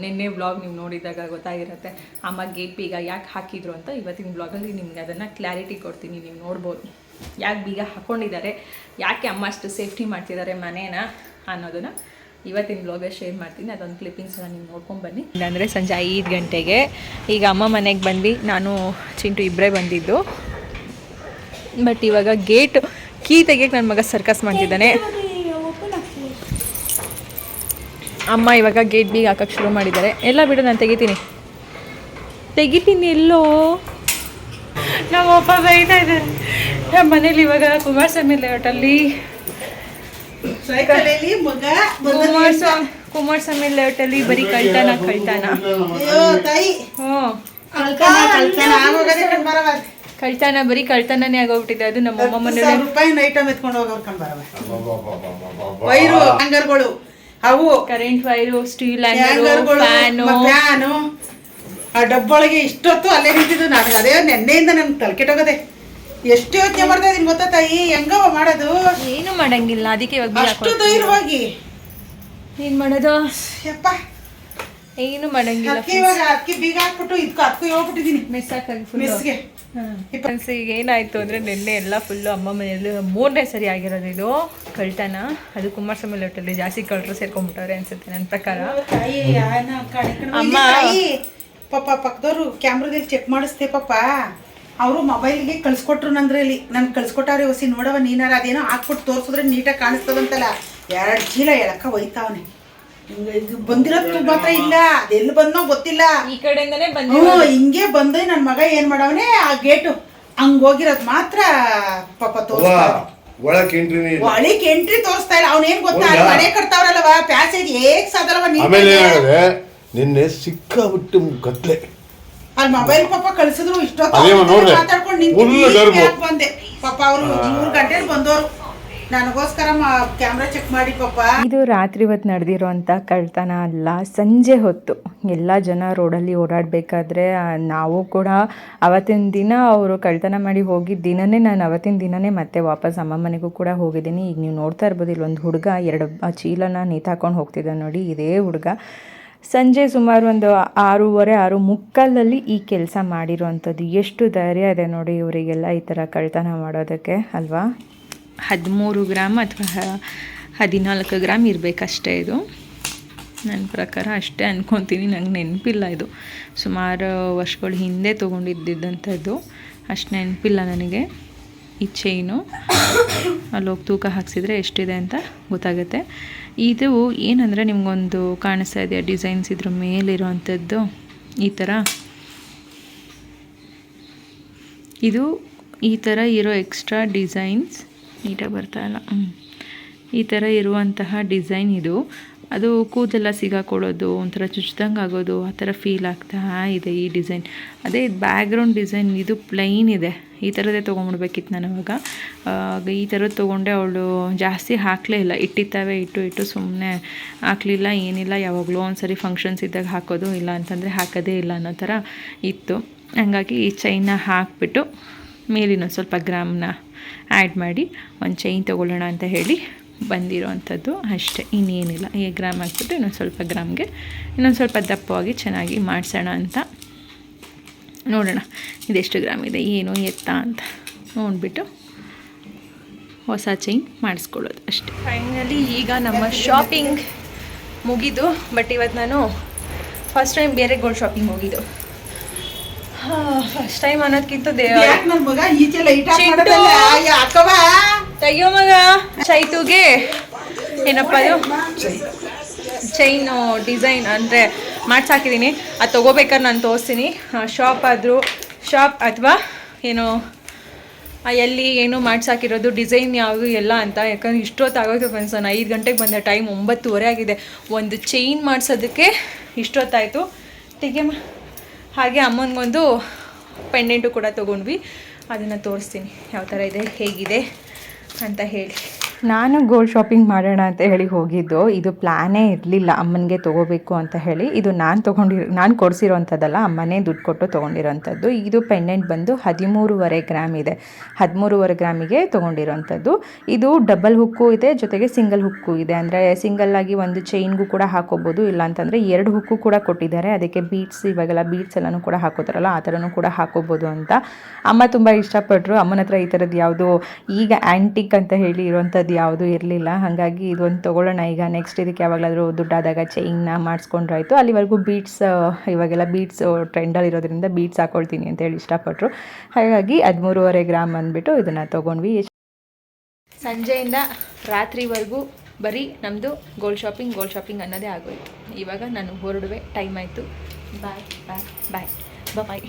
ನಿನ್ನೆ ಬ್ಲಾಗ್ ನೀವು ನೋಡಿದಾಗ ಗೊತ್ತಾಗಿರುತ್ತೆ. ಅಮ್ಮ ಗೇಟ್ ಬೀಗ ಯಾಕೆ ಹಾಕಿದ್ರು ಅಂತ ಇವತ್ತಿನ ಬ್ಲಾಗಲ್ಲಿ ನಿಮ್ಗೆ ಅದನ್ನು ಕ್ಲಾರಿಟಿ ಕೊಡ್ತೀನಿ, ನೀವು ನೋಡ್ಬೋದು. ಯಾಕೆ ಬೀಗ ಹಾಕ್ಕೊಂಡಿದ್ದಾರೆ ಯಾಕೆ ಅಮ್ಮ ಅಷ್ಟು ಸೇಫ್ಟಿ ಮಾಡ್ತಿದ್ದಾರೆ ಮನೇನ ಅನ್ನೋದನ್ನು ಇವತ್ತಿನ ಬ್ಲಾಗ ಶೇರ್ ಮಾಡ್ತೀನಿ. ಅದೊಂದು ಕ್ಲಿಪ್ಪಿಂಗ್ಸ್ ಎಲ್ಲ ನೀವು ನೋಡ್ಕೊಂಡು ಬನ್ನಿ. ಅಂದರೆ ಸಂಜೆ ಐದು ಗಂಟೆಗೆ ಈಗ ಅಮ್ಮ ಮನೆಗೆ ಬಂದ್ವಿ. ನಾನು, ಚಿಂಟು ಇಬ್ಬರೇ ಬಂದಿದ್ದು. ಬಟ್ ಇವಾಗ ಗೇಟ್, ಕೀ ತೆಗಿಯಕ್ಕೆ ನನ್ನ ಮಗ ಸರ್ಕಸ್ ಮಾಡ್ತಿದ್ದಾನೆ ಓಪನ್ ಆಗ್ತದೆ ಅಮ್ಮ ಇವಾಗ ಗೇಟ್ ಬೀಗ ಹಾಕೋಕ್ಕೆ ಶುರು ಮಾಡಿದ್ದಾರೆ. ಎಲ್ಲ ಬಿಡು ನಾನು ತೆಗಿತೀನಿ. ತೆಗಿತೀನಿ ಎಲ್ಲೋ? ನಮ್ಮ ಅಪ್ಪ ಬೈತಾ ಇದ್ದಾರೆ. ನಮ್ಮ ಮನೇಲಿ ಇವಾಗ ಕುಮಾರಸ್ವಾಮಿ ಲೇಔಟಲ್ಲಿ ಕುಮಾರಸ್ವಾಮಿ ಕುಮಾರಸ್ವಾಮಿ ಲೇಔಟಲ್ಲಿ ಬರೀ ಕಳ್ತಾನ ಕಳ್ತಾನ. ಕಳ್ತಾನ ಬರೀ ಕಳ್ತಾನೇ ಆಗೋಗ್ಬಿಟ್ಟಿದೆ. ಅದು ನಮ್ಮ ಅಮ್ಮ ಮನೇಲಿ. ರೂಪಾಯಿ ಐಟಮ್ ಎತ್ಕೊಂಡು ಹೋಗೋರು ಕಣ್ಬರವ ವೈರು ಹ್ಯಾಂಗರ್ಗಳು ಅವು ಕರೆಂಟ್ ವೈರು ಸ್ಟೀಲ್ ಫ್ಯಾನು. ಆ ಡಬ್ಬೊಳಗೆ ಇಷ್ಟೊತ್ತು ಅಲ್ಲೇ ನಿಂತಿದ್ದು ನನಗೆ ಅದೇ ನೆನ್ನೆಯಿಂದ ನನ್ಗೆ ತಲೆಕೆಟ್ಟೋಗದೆ ಎಷ್ಟು ಯೋಚನೆ ಮಾಡ್ತಾ ಇದೀನಿ ಗೊತ್ತಾ ತಾಯಿ? ಹೆಂಗವ ಮಾಡೋದು. ಏನು ಮಾಡಂಗಿಲ್ಲ. ಅದಕ್ಕೆ ಇವಾಗ ಅಷ್ಟು ಧೈರ್ಯವಾಗಿ. ಏನು ಮಾಡೋದು? ಯಪ್ಪ. ಏನು ಮಾಡಂಗಿಲ್ಲ ಅಕ್ಕಿ ಇವಾಗ ಅಕ್ಕಿ ಬೀಗ ಹಾಕ್ಬಿಟ್ಟು ಇದಕ್ಕೂ ಅಕ್ಕಿ ಹೋಗ್ಬಿಟ್ಟಿದೀನಿ ಮಿಸ್ ಹಾಕಿ ಮಿಸ್ಗೆ. ಫ್ರೆಂಡ್ಸ್ ಈಗ ಏನಾಯಿತು ಅಂದರೆ ನಿನ್ನೆ ಎಲ್ಲ ಫುಲ್ಲು ಅಮ್ಮ ಮನೆಯಲ್ಲಿ ಮೂರನೇ ಸರಿ ಆಗಿರೋದು ಇದು ಕಳ್ತನ. ಅದು ಕುಮಾರಸ್ವಾಮಿ ಲೋಟಲ್ಲಿ ಜಾಸ್ತಿ ಕಳ್ಳರು ಸೇರ್ಕೊಂಡ್ಬಿಟ್ಟವ್ರೆ ಅನ್ಸುತ್ತೆ ನನ್ನ ಪ್ರಕಾರ. ಅಮ್ಮ. ಪಾಪ ಪಕ್ಕದವ್ರು ಕ್ಯಾಮ್ರಾದಲ್ಲಿ ಚೆಕ್ ಮಾಡಿಸ್ತೆ ಪಾಪ. ಅವರು ಮೊಬೈಲ್ಗೆ ಕಳ್ಸ್ಕೊಟ್ರು ನಂದ್ರಲ್ಲಿ. ನನ್ ಕಳ್ಸ್ಕೊಟ್ಟಾರೆ ಹೊಸಿ ನೋಡವ ನೀನಾರ ಅದೇನೋ ಹಾಕ್ಬಿಟ್ಟು ತೋರ್ಸಿದ್ರೆ ನೀಟಾಗಿ ಕಾಣಿಸ್ತದಂತಲ್ಲ. ಎರಡು ಚೀಲ ಎಳಕ ಒಯ್ತಾವನೆ. ಇದು ಬಂದಿರೋದು ಮಾತ್ರ ಇಲ್ಲ. ಅದೆಲ್ಲಿ ಬಂದೋ ಗೊತ್ತಿಲ್ಲ. ಈ ಕಡೆಯಿಂದನೇ ಬಂದಿ ಹ್ಞೂ ಹಿಂಗೆ ಬಂದೆ ನನ್ನ ಮಗ ಏನ್ ಮಾಡವನೆ? ಆ ಗೇಟು ಹಂಗ್ ಹೋಗಿರೋದು ಮಾತ್ರ ಪಾಪ ತೋರಿಸ್ತಾ ಒಳಕ್ ಎಂಟ್ರಿನೇ ಇಲ್ಲ ಒಳಿಕ್ ಎಂಟ್ರಿ ತೋರಿಸ್ತಾ ಇಲ್ಲ. ಅವ್ನೇನ್ ಗೊತ್ತಾ? ಹೌದಾ? ಮನೆ ಕಟ್ತಾವ್ರಲ್ವ? ಪ್ಯಾಸೇಜ್ ಹೇಗ್ ಸಾದಲ್ವ ಆಮೇಲೆ ಏನಾಗಿದೆ ನಿನ್ನೆ ಸಿಕ್ಕಾಬಿಟ್ಟು ಗತ್ಲೆ ಅಲ್ಲಿ ಮೊಬೈಲ್ ಪಾಪ ಕಳ್ಸಿದ್ರು ಇಷ್ಟೊತ್ತು ಮಾತಾಡ್ಕೊಂಡು ನಿಂತು ಬಂದೆ? ಪಾಪ ಅವರು ಮೂರು ಗಂಟೆಲಿ ಬಂದವರು ನನಗೋಸ್ಕರ ಕ್ಯಾಮ್ರಾ ಚೆಕ್ ಮಾಡಿ ಪಾಪ. ಇದು ರಾತ್ರಿ ಹೊತ್ತು ನಡೆದಿರೋಂಥ ಕಳ್ತನ ಅಲ್ಲ, ಸಂಜೆ ಹೊತ್ತು. ಎಲ್ಲ ಜನ ರೋಡಲ್ಲಿ ಓಡಾಡಬೇಕಾದ್ರೆ ನಾವು ಕೂಡ ಅವತ್ತಿನ ದಿನ ಅವರು ಕಳ್ತನ ಮಾಡಿ ಹೋಗಿದ್ದ ದಿನನೇ ನಾನು ಅವತ್ತಿನ ದಿನನೇ ಮತ್ತೆ ವಾಪಸ್ ಅಮ್ಮ ಮನೆಗೂ ಕೂಡ ಹೋಗಿದ್ದೀನಿ. ಈಗ ನೀವು ನೋಡ್ತಾ ಇರ್ಬೋದು, ಇಲ್ಲೊಂದು ಹುಡುಗ, ಎರಡು ಚೀಲನ ನೇತಾಕೊಂಡು ಹೋಗ್ತಿದ್ದ ನೋಡಿ, ಇದೇ ಹುಡುಗ. ಸಂಜೆ ಸುಮಾರು ಒಂದು ಆರೂವರೆ, ಆರು ಮುಕ್ಕಾಲಲ್ಲಿ ಈ ಕೆಲಸ ಮಾಡಿರುವಂಥದ್ದು ಎಷ್ಟು ಧೈರ್ಯ ಇದೆ ನೋಡಿ ಇವರಿಗೆಲ್ಲ ಈ ಥರ ಕಳ್ತನ ಮಾಡೋದಕ್ಕೆ, ಅಲ್ವಾ? ಹದಿಮೂರು ಗ್ರಾಮ್ ಅಥವಾ ಹದಿನಾಲ್ಕು ಗ್ರಾಮ್ ಇರಬೇಕಷ್ಟೇ ಇದು. ನನ್ನ ಪ್ರಕಾರ ಅಷ್ಟೇ ಅಂದ್ಕೊತೀನಿ ನಂಗೆ ನೆನಪಿಲ್ಲ ಇದು. ಸುಮಾರು ವರ್ಷಗಳ ಹಿಂದೆ ತೊಗೊಂಡಿದ್ದಂಥದ್ದು ಅಷ್ಟು ನೆನಪಿಲ್ಲ ನನಗೆ. ಈ ಚೈನು ಅಲ್ಲೋಗಿ ತೂಕ ಹಾಕ್ಸಿದ್ರೆ ಎಷ್ಟಿದೆ ಅಂತ ಗೊತ್ತಾಗುತ್ತೆ. ಇದು ಏನಂದರೆ ನಿಮಗೊಂದು ಕಾಣಿಸ್ತಾ ಇದೆಯಾ ಡಿಸೈನ್ಸ್ ಇದ್ರ ಮೇಲಿರುವಂಥದ್ದು ಈ ಥರ ಇದು ಈ ಥರ ಇರೋ ಎಕ್ಸ್ಟ್ರಾ ಡಿಸೈನ್ಸ್ ನೀಟಾಗಿ ಬರ್ತಾ ಹ್ಮ್. ಈ ಥರ ಇರುವಂತಹ ಡಿಸೈನ್ ಇದು. ಅದು ಕೂದೆಲ್ಲ ಸಿಗಾಕೊಳ್ಳೋದು, ಒಂಥರ ಚುಚ್ದಂಗೆ ಆಗೋದು, ಆ ಥರ ಫೀಲ್ ಆಗ್ತಾ ಇದೆ ಈ ಡಿಸೈನ್. ಅದೇ ಇದು ಬ್ಯಾಕ್ಗ್ರೌಂಡ್ ಡಿಸೈನ್ ಇದು ಪ್ಲೈನ್ ಇದೆ. ಈ ಥರದೇ ತೊಗೊಂಡ್ಬಿಡ್ಬೇಕಿತ್ತು ನಾನು ಅವಾಗ ಈ ಥರದ್ದು ತೊಗೊಂಡೆ ಅವಳು ಜಾಸ್ತಿ ಹಾಕಲೇ ಇಲ್ಲ. ಇಟ್ಟಿದ್ದಾವೆ, ಇಟ್ಟು ಇಟ್ಟು ಸುಮ್ಮನೆ ಹಾಕಲಿಲ್ಲ, ಏನಿಲ್ಲ. ಯಾವಾಗಲೂ ಒಂದ್ಸರಿ ಫಂಕ್ಷನ್ಸ್ ಇದ್ದಾಗ ಹಾಕೋದು ಇಲ್ಲ ಅಂತಂದರೆ ಹಾಕೋದೇ ಇಲ್ಲ ಅನ್ನೋ ಥರ ಇತ್ತು. ಹಂಗಾಗಿ ಈ ಚೈನ ಹಾಕಿಬಿಟ್ಟು ಮೇಲಿನ ಸ್ವಲ್ಪ ಗ್ರಾಮ್ನ ಆ್ಯಡ್ ಮಾಡಿ ಒಂದು ಚೈನ್ ತೊಗೊಳ್ಳೋಣ ಅಂತ ಹೇಳಿ ಬಂದಿರೋ ಅಂಥದ್ದು ಅಷ್ಟೇ, ಇನ್ನೇನಿಲ್ಲ. ಈ ಗ್ರಾಮ್ ಹಾಕ್ಬಿಟ್ಟು ಇನ್ನೊಂದು ಸ್ವಲ್ಪ ಗ್ರಾಮ್ಗೆ, ಇನ್ನೊಂದು ಸ್ವಲ್ಪ ದಪ್ಪವಾಗಿ ಚೆನ್ನಾಗಿ ಮಾಡಿಸೋಣ ಅಂತ. ನೋಡೋಣ, ಇದೆಷ್ಟು ಗ್ರಾಮ್ ಇದೆ, ಏನು ಎತ್ತ ಅಂತ ನೋಡಿಬಿಟ್ಟು ಹೊಸ ಚೈನ್ ಮಾಡಿಸ್ಕೊಳ್ಳೋದು ಅಷ್ಟೇ. ಫೈನಲಿ ಈಗ ನಮ್ಮ ಶಾಪಿಂಗ್ ಮುಗಿದು ಬಟ್ ಇವತ್ತು ನಾನು ಫಸ್ಟ್ ಟೈಮ್ ಬೇರೆ ಗೋಲ್ಡ್ ಶಾಪಿಂಗ್ ಹೋಗಿದ್ದು. ಫಸ್ಟ್ ಟೈಮ್ ದೇವ. ಹಾಕವ ತೆಗಿಯೋ ಮಗ. ಚೈತುಗೆ. ಏನಪ್ಪ ಅದು? ಚೈನು ಡಿಸೈನ್ ಅಂದರೆ ಮಾಡ್ಸಾಕಿದ್ದೀನಿ ಅದು ತೊಗೋಬೇಕಾದ್ರೆ ನಾನು ತೋರಿಸ್ತೀನಿ. ಶಾಪ್ ಆದರೂ ಶಾಪ್ ಅಥವಾ ಏನು ಎಲ್ಲಿ ಏನು ಮಾಡ್ಸಾಕಿರೋದು ಡಿಸೈನ್ ಯಾವುದು ಎಲ್ಲ ಅಂತ. ಯಾಕಂದ್ರೆ ಇಷ್ಟೊತ್ತು ಆಗೋಕೆ ಫ್ರೆಂಡ್ಸ್ ನಾನು ಐದು ಗಂಟೆಗೆ ಬಂದೆ ಟೈಮ್ ಒಂಬತ್ತುವರೆ ಆಗಿದೆ. ಒಂದು ಚೈನ್ ಮಾಡಿಸೋದಕ್ಕೆ ಇಷ್ಟೊತ್ತಾಯಿತು. ತೆಗೆಯಮ್ಮ. ಹಾಗೆ ಅಮ್ಮನಿಗೊಂದು ಪೆಂಡೆಂಟು ಕೂಡ ತೊಗೊಂಡ್ವಿ. ಅದನ್ನು ತೋರಿಸ್ತೀನಿ. ಯಾವ ಥರ ಇದೆ ಹೇಗಿದೆ ಅಂತ ಹೇಳಿ. ನಾನು ಗೋಲ್ಡ್ ಶಾಪಿಂಗ್ ಮಾಡೋಣ ಅಂತ ಹೇಳಿ ಹೋಗಿದ್ದು. ಇದು ಪ್ಲ್ಯಾನೇ ಇರಲಿಲ್ಲ. ಅಮ್ಮನಿಗೆ ತೊಗೋಬೇಕು ಅಂತ ಹೇಳಿ. ಇದು ನಾನು ತೊಗೊಂಡಿರೋ ನಾನು ಕೊಡಿಸಿರೋಂಥದ್ದಲ್ಲ, ಅಮ್ಮನೇ ದುಡ್ಡು ಕೊಟ್ಟು ತೊಗೊಂಡಿರೋಂಥದ್ದು. ಇದು ಪೆಂಡೆಂಟ್ ಬಂದು ಹದಿಮೂರುವರೆ ಗ್ರಾಮ್ ಇದೆ. ಹದಿಮೂರುವರೆ ಗ್ರಾಮಿಗೆ ತೊಗೊಂಡಿರೋಂಥದ್ದು. ಇದು ಡಬಲ್ ಹುಕ್ಕು ಇದೆ, ಜೊತೆಗೆ ಸಿಂಗಲ್ ಹುಕ್ಕು ಇದೆ. ಅಂದರೆ ಆಗಿ ಒಂದು ಚೈನ್ಗೂ ಕೂಡ ಹಾಕೋಬೋದು. ಇಲ್ಲ ಅಂತಂದರೆ ಎರಡು ಹುಕ್ಕು ಕೂಡ ಕೊಟ್ಟಿದ್ದಾರೆ. ಅದಕ್ಕೆ ಬೀಟ್ಸ್ ಇವಾಗೆಲ್ಲ ಬೀಟ್ಸ್ ಎಲ್ಲನೂ ಕೂಡ ಹಾಕೋತಾರಲ್ಲ, ಆ ಥರನೂ ಕೂಡ ಹಾಕೋಬೋದು ಅಂತ. ಅಮ್ಮ ತುಂಬ ಇಷ್ಟಪಟ್ಟರು ಅಮ್ಮನ ಹತ್ರ ಈ ಥರದ್ದು ಯಾವುದು ಈಗ ಆ್ಯಂಟಿಕ್ ಅಂತ ಹೇಳಿ ಇರುವಂಥದ್ದು ಯಾವುದೂ ಇರಲಿಲ್ಲ. ಹಾಗಾಗಿ ಇದೊಂದು ತೊಗೊಳ್ಳೋಣ. ಈಗ ನೆಕ್ಸ್ಟ್ ಇದಕ್ಕೆ ಯಾವಾಗಲಾದರೂ ದುಡ್ಡಾದಾಗ ಚೈನ್ನ ಮಾಡಿಸ್ಕೊಂಡ್ರಾಯ್ತು. ಅಲ್ಲಿವರೆಗೂ ಬೀಟ್ಸ್ ಇವಾಗೆಲ್ಲ ಬೀಟ್ಸ್ ಟ್ರೆಂಡಲ್ಲಿ ಇರೋದ್ರಿಂದ ಬೀಟ್ಸ್ ಹಾಕ್ಕೊಳ್ತೀನಿ ಅಂತ ಹೇಳಿ ಇಷ್ಟಪಟ್ಟರು ಹಾಗಾಗಿ ಹದಿಮೂರುವರೆ ಗ್ರಾಮ್ ಅಂದ್ಬಿಟ್ಟು ಇದನ್ನು ತೊಗೊಂಡ್ವಿ. ಸಂಜೆಯಿಂದ ರಾತ್ರಿವರೆಗೂ ಬರೀ ನಮ್ಮದು ಗೋಲ್ಡ್ ಶಾಪಿಂಗ್ ಗೋಲ್ಡ್ ಶಾಪಿಂಗ್ ಅನ್ನೋದೇ ಆಗೋಯ್ತು. ಇವಾಗ ನಾನು ಹೊರಡುವೆ ಟೈಮ್ ಆಯಿತು. ಬಾಯ್ ಬಾಯ್ ಬಾಯ್ ಬಾಯ್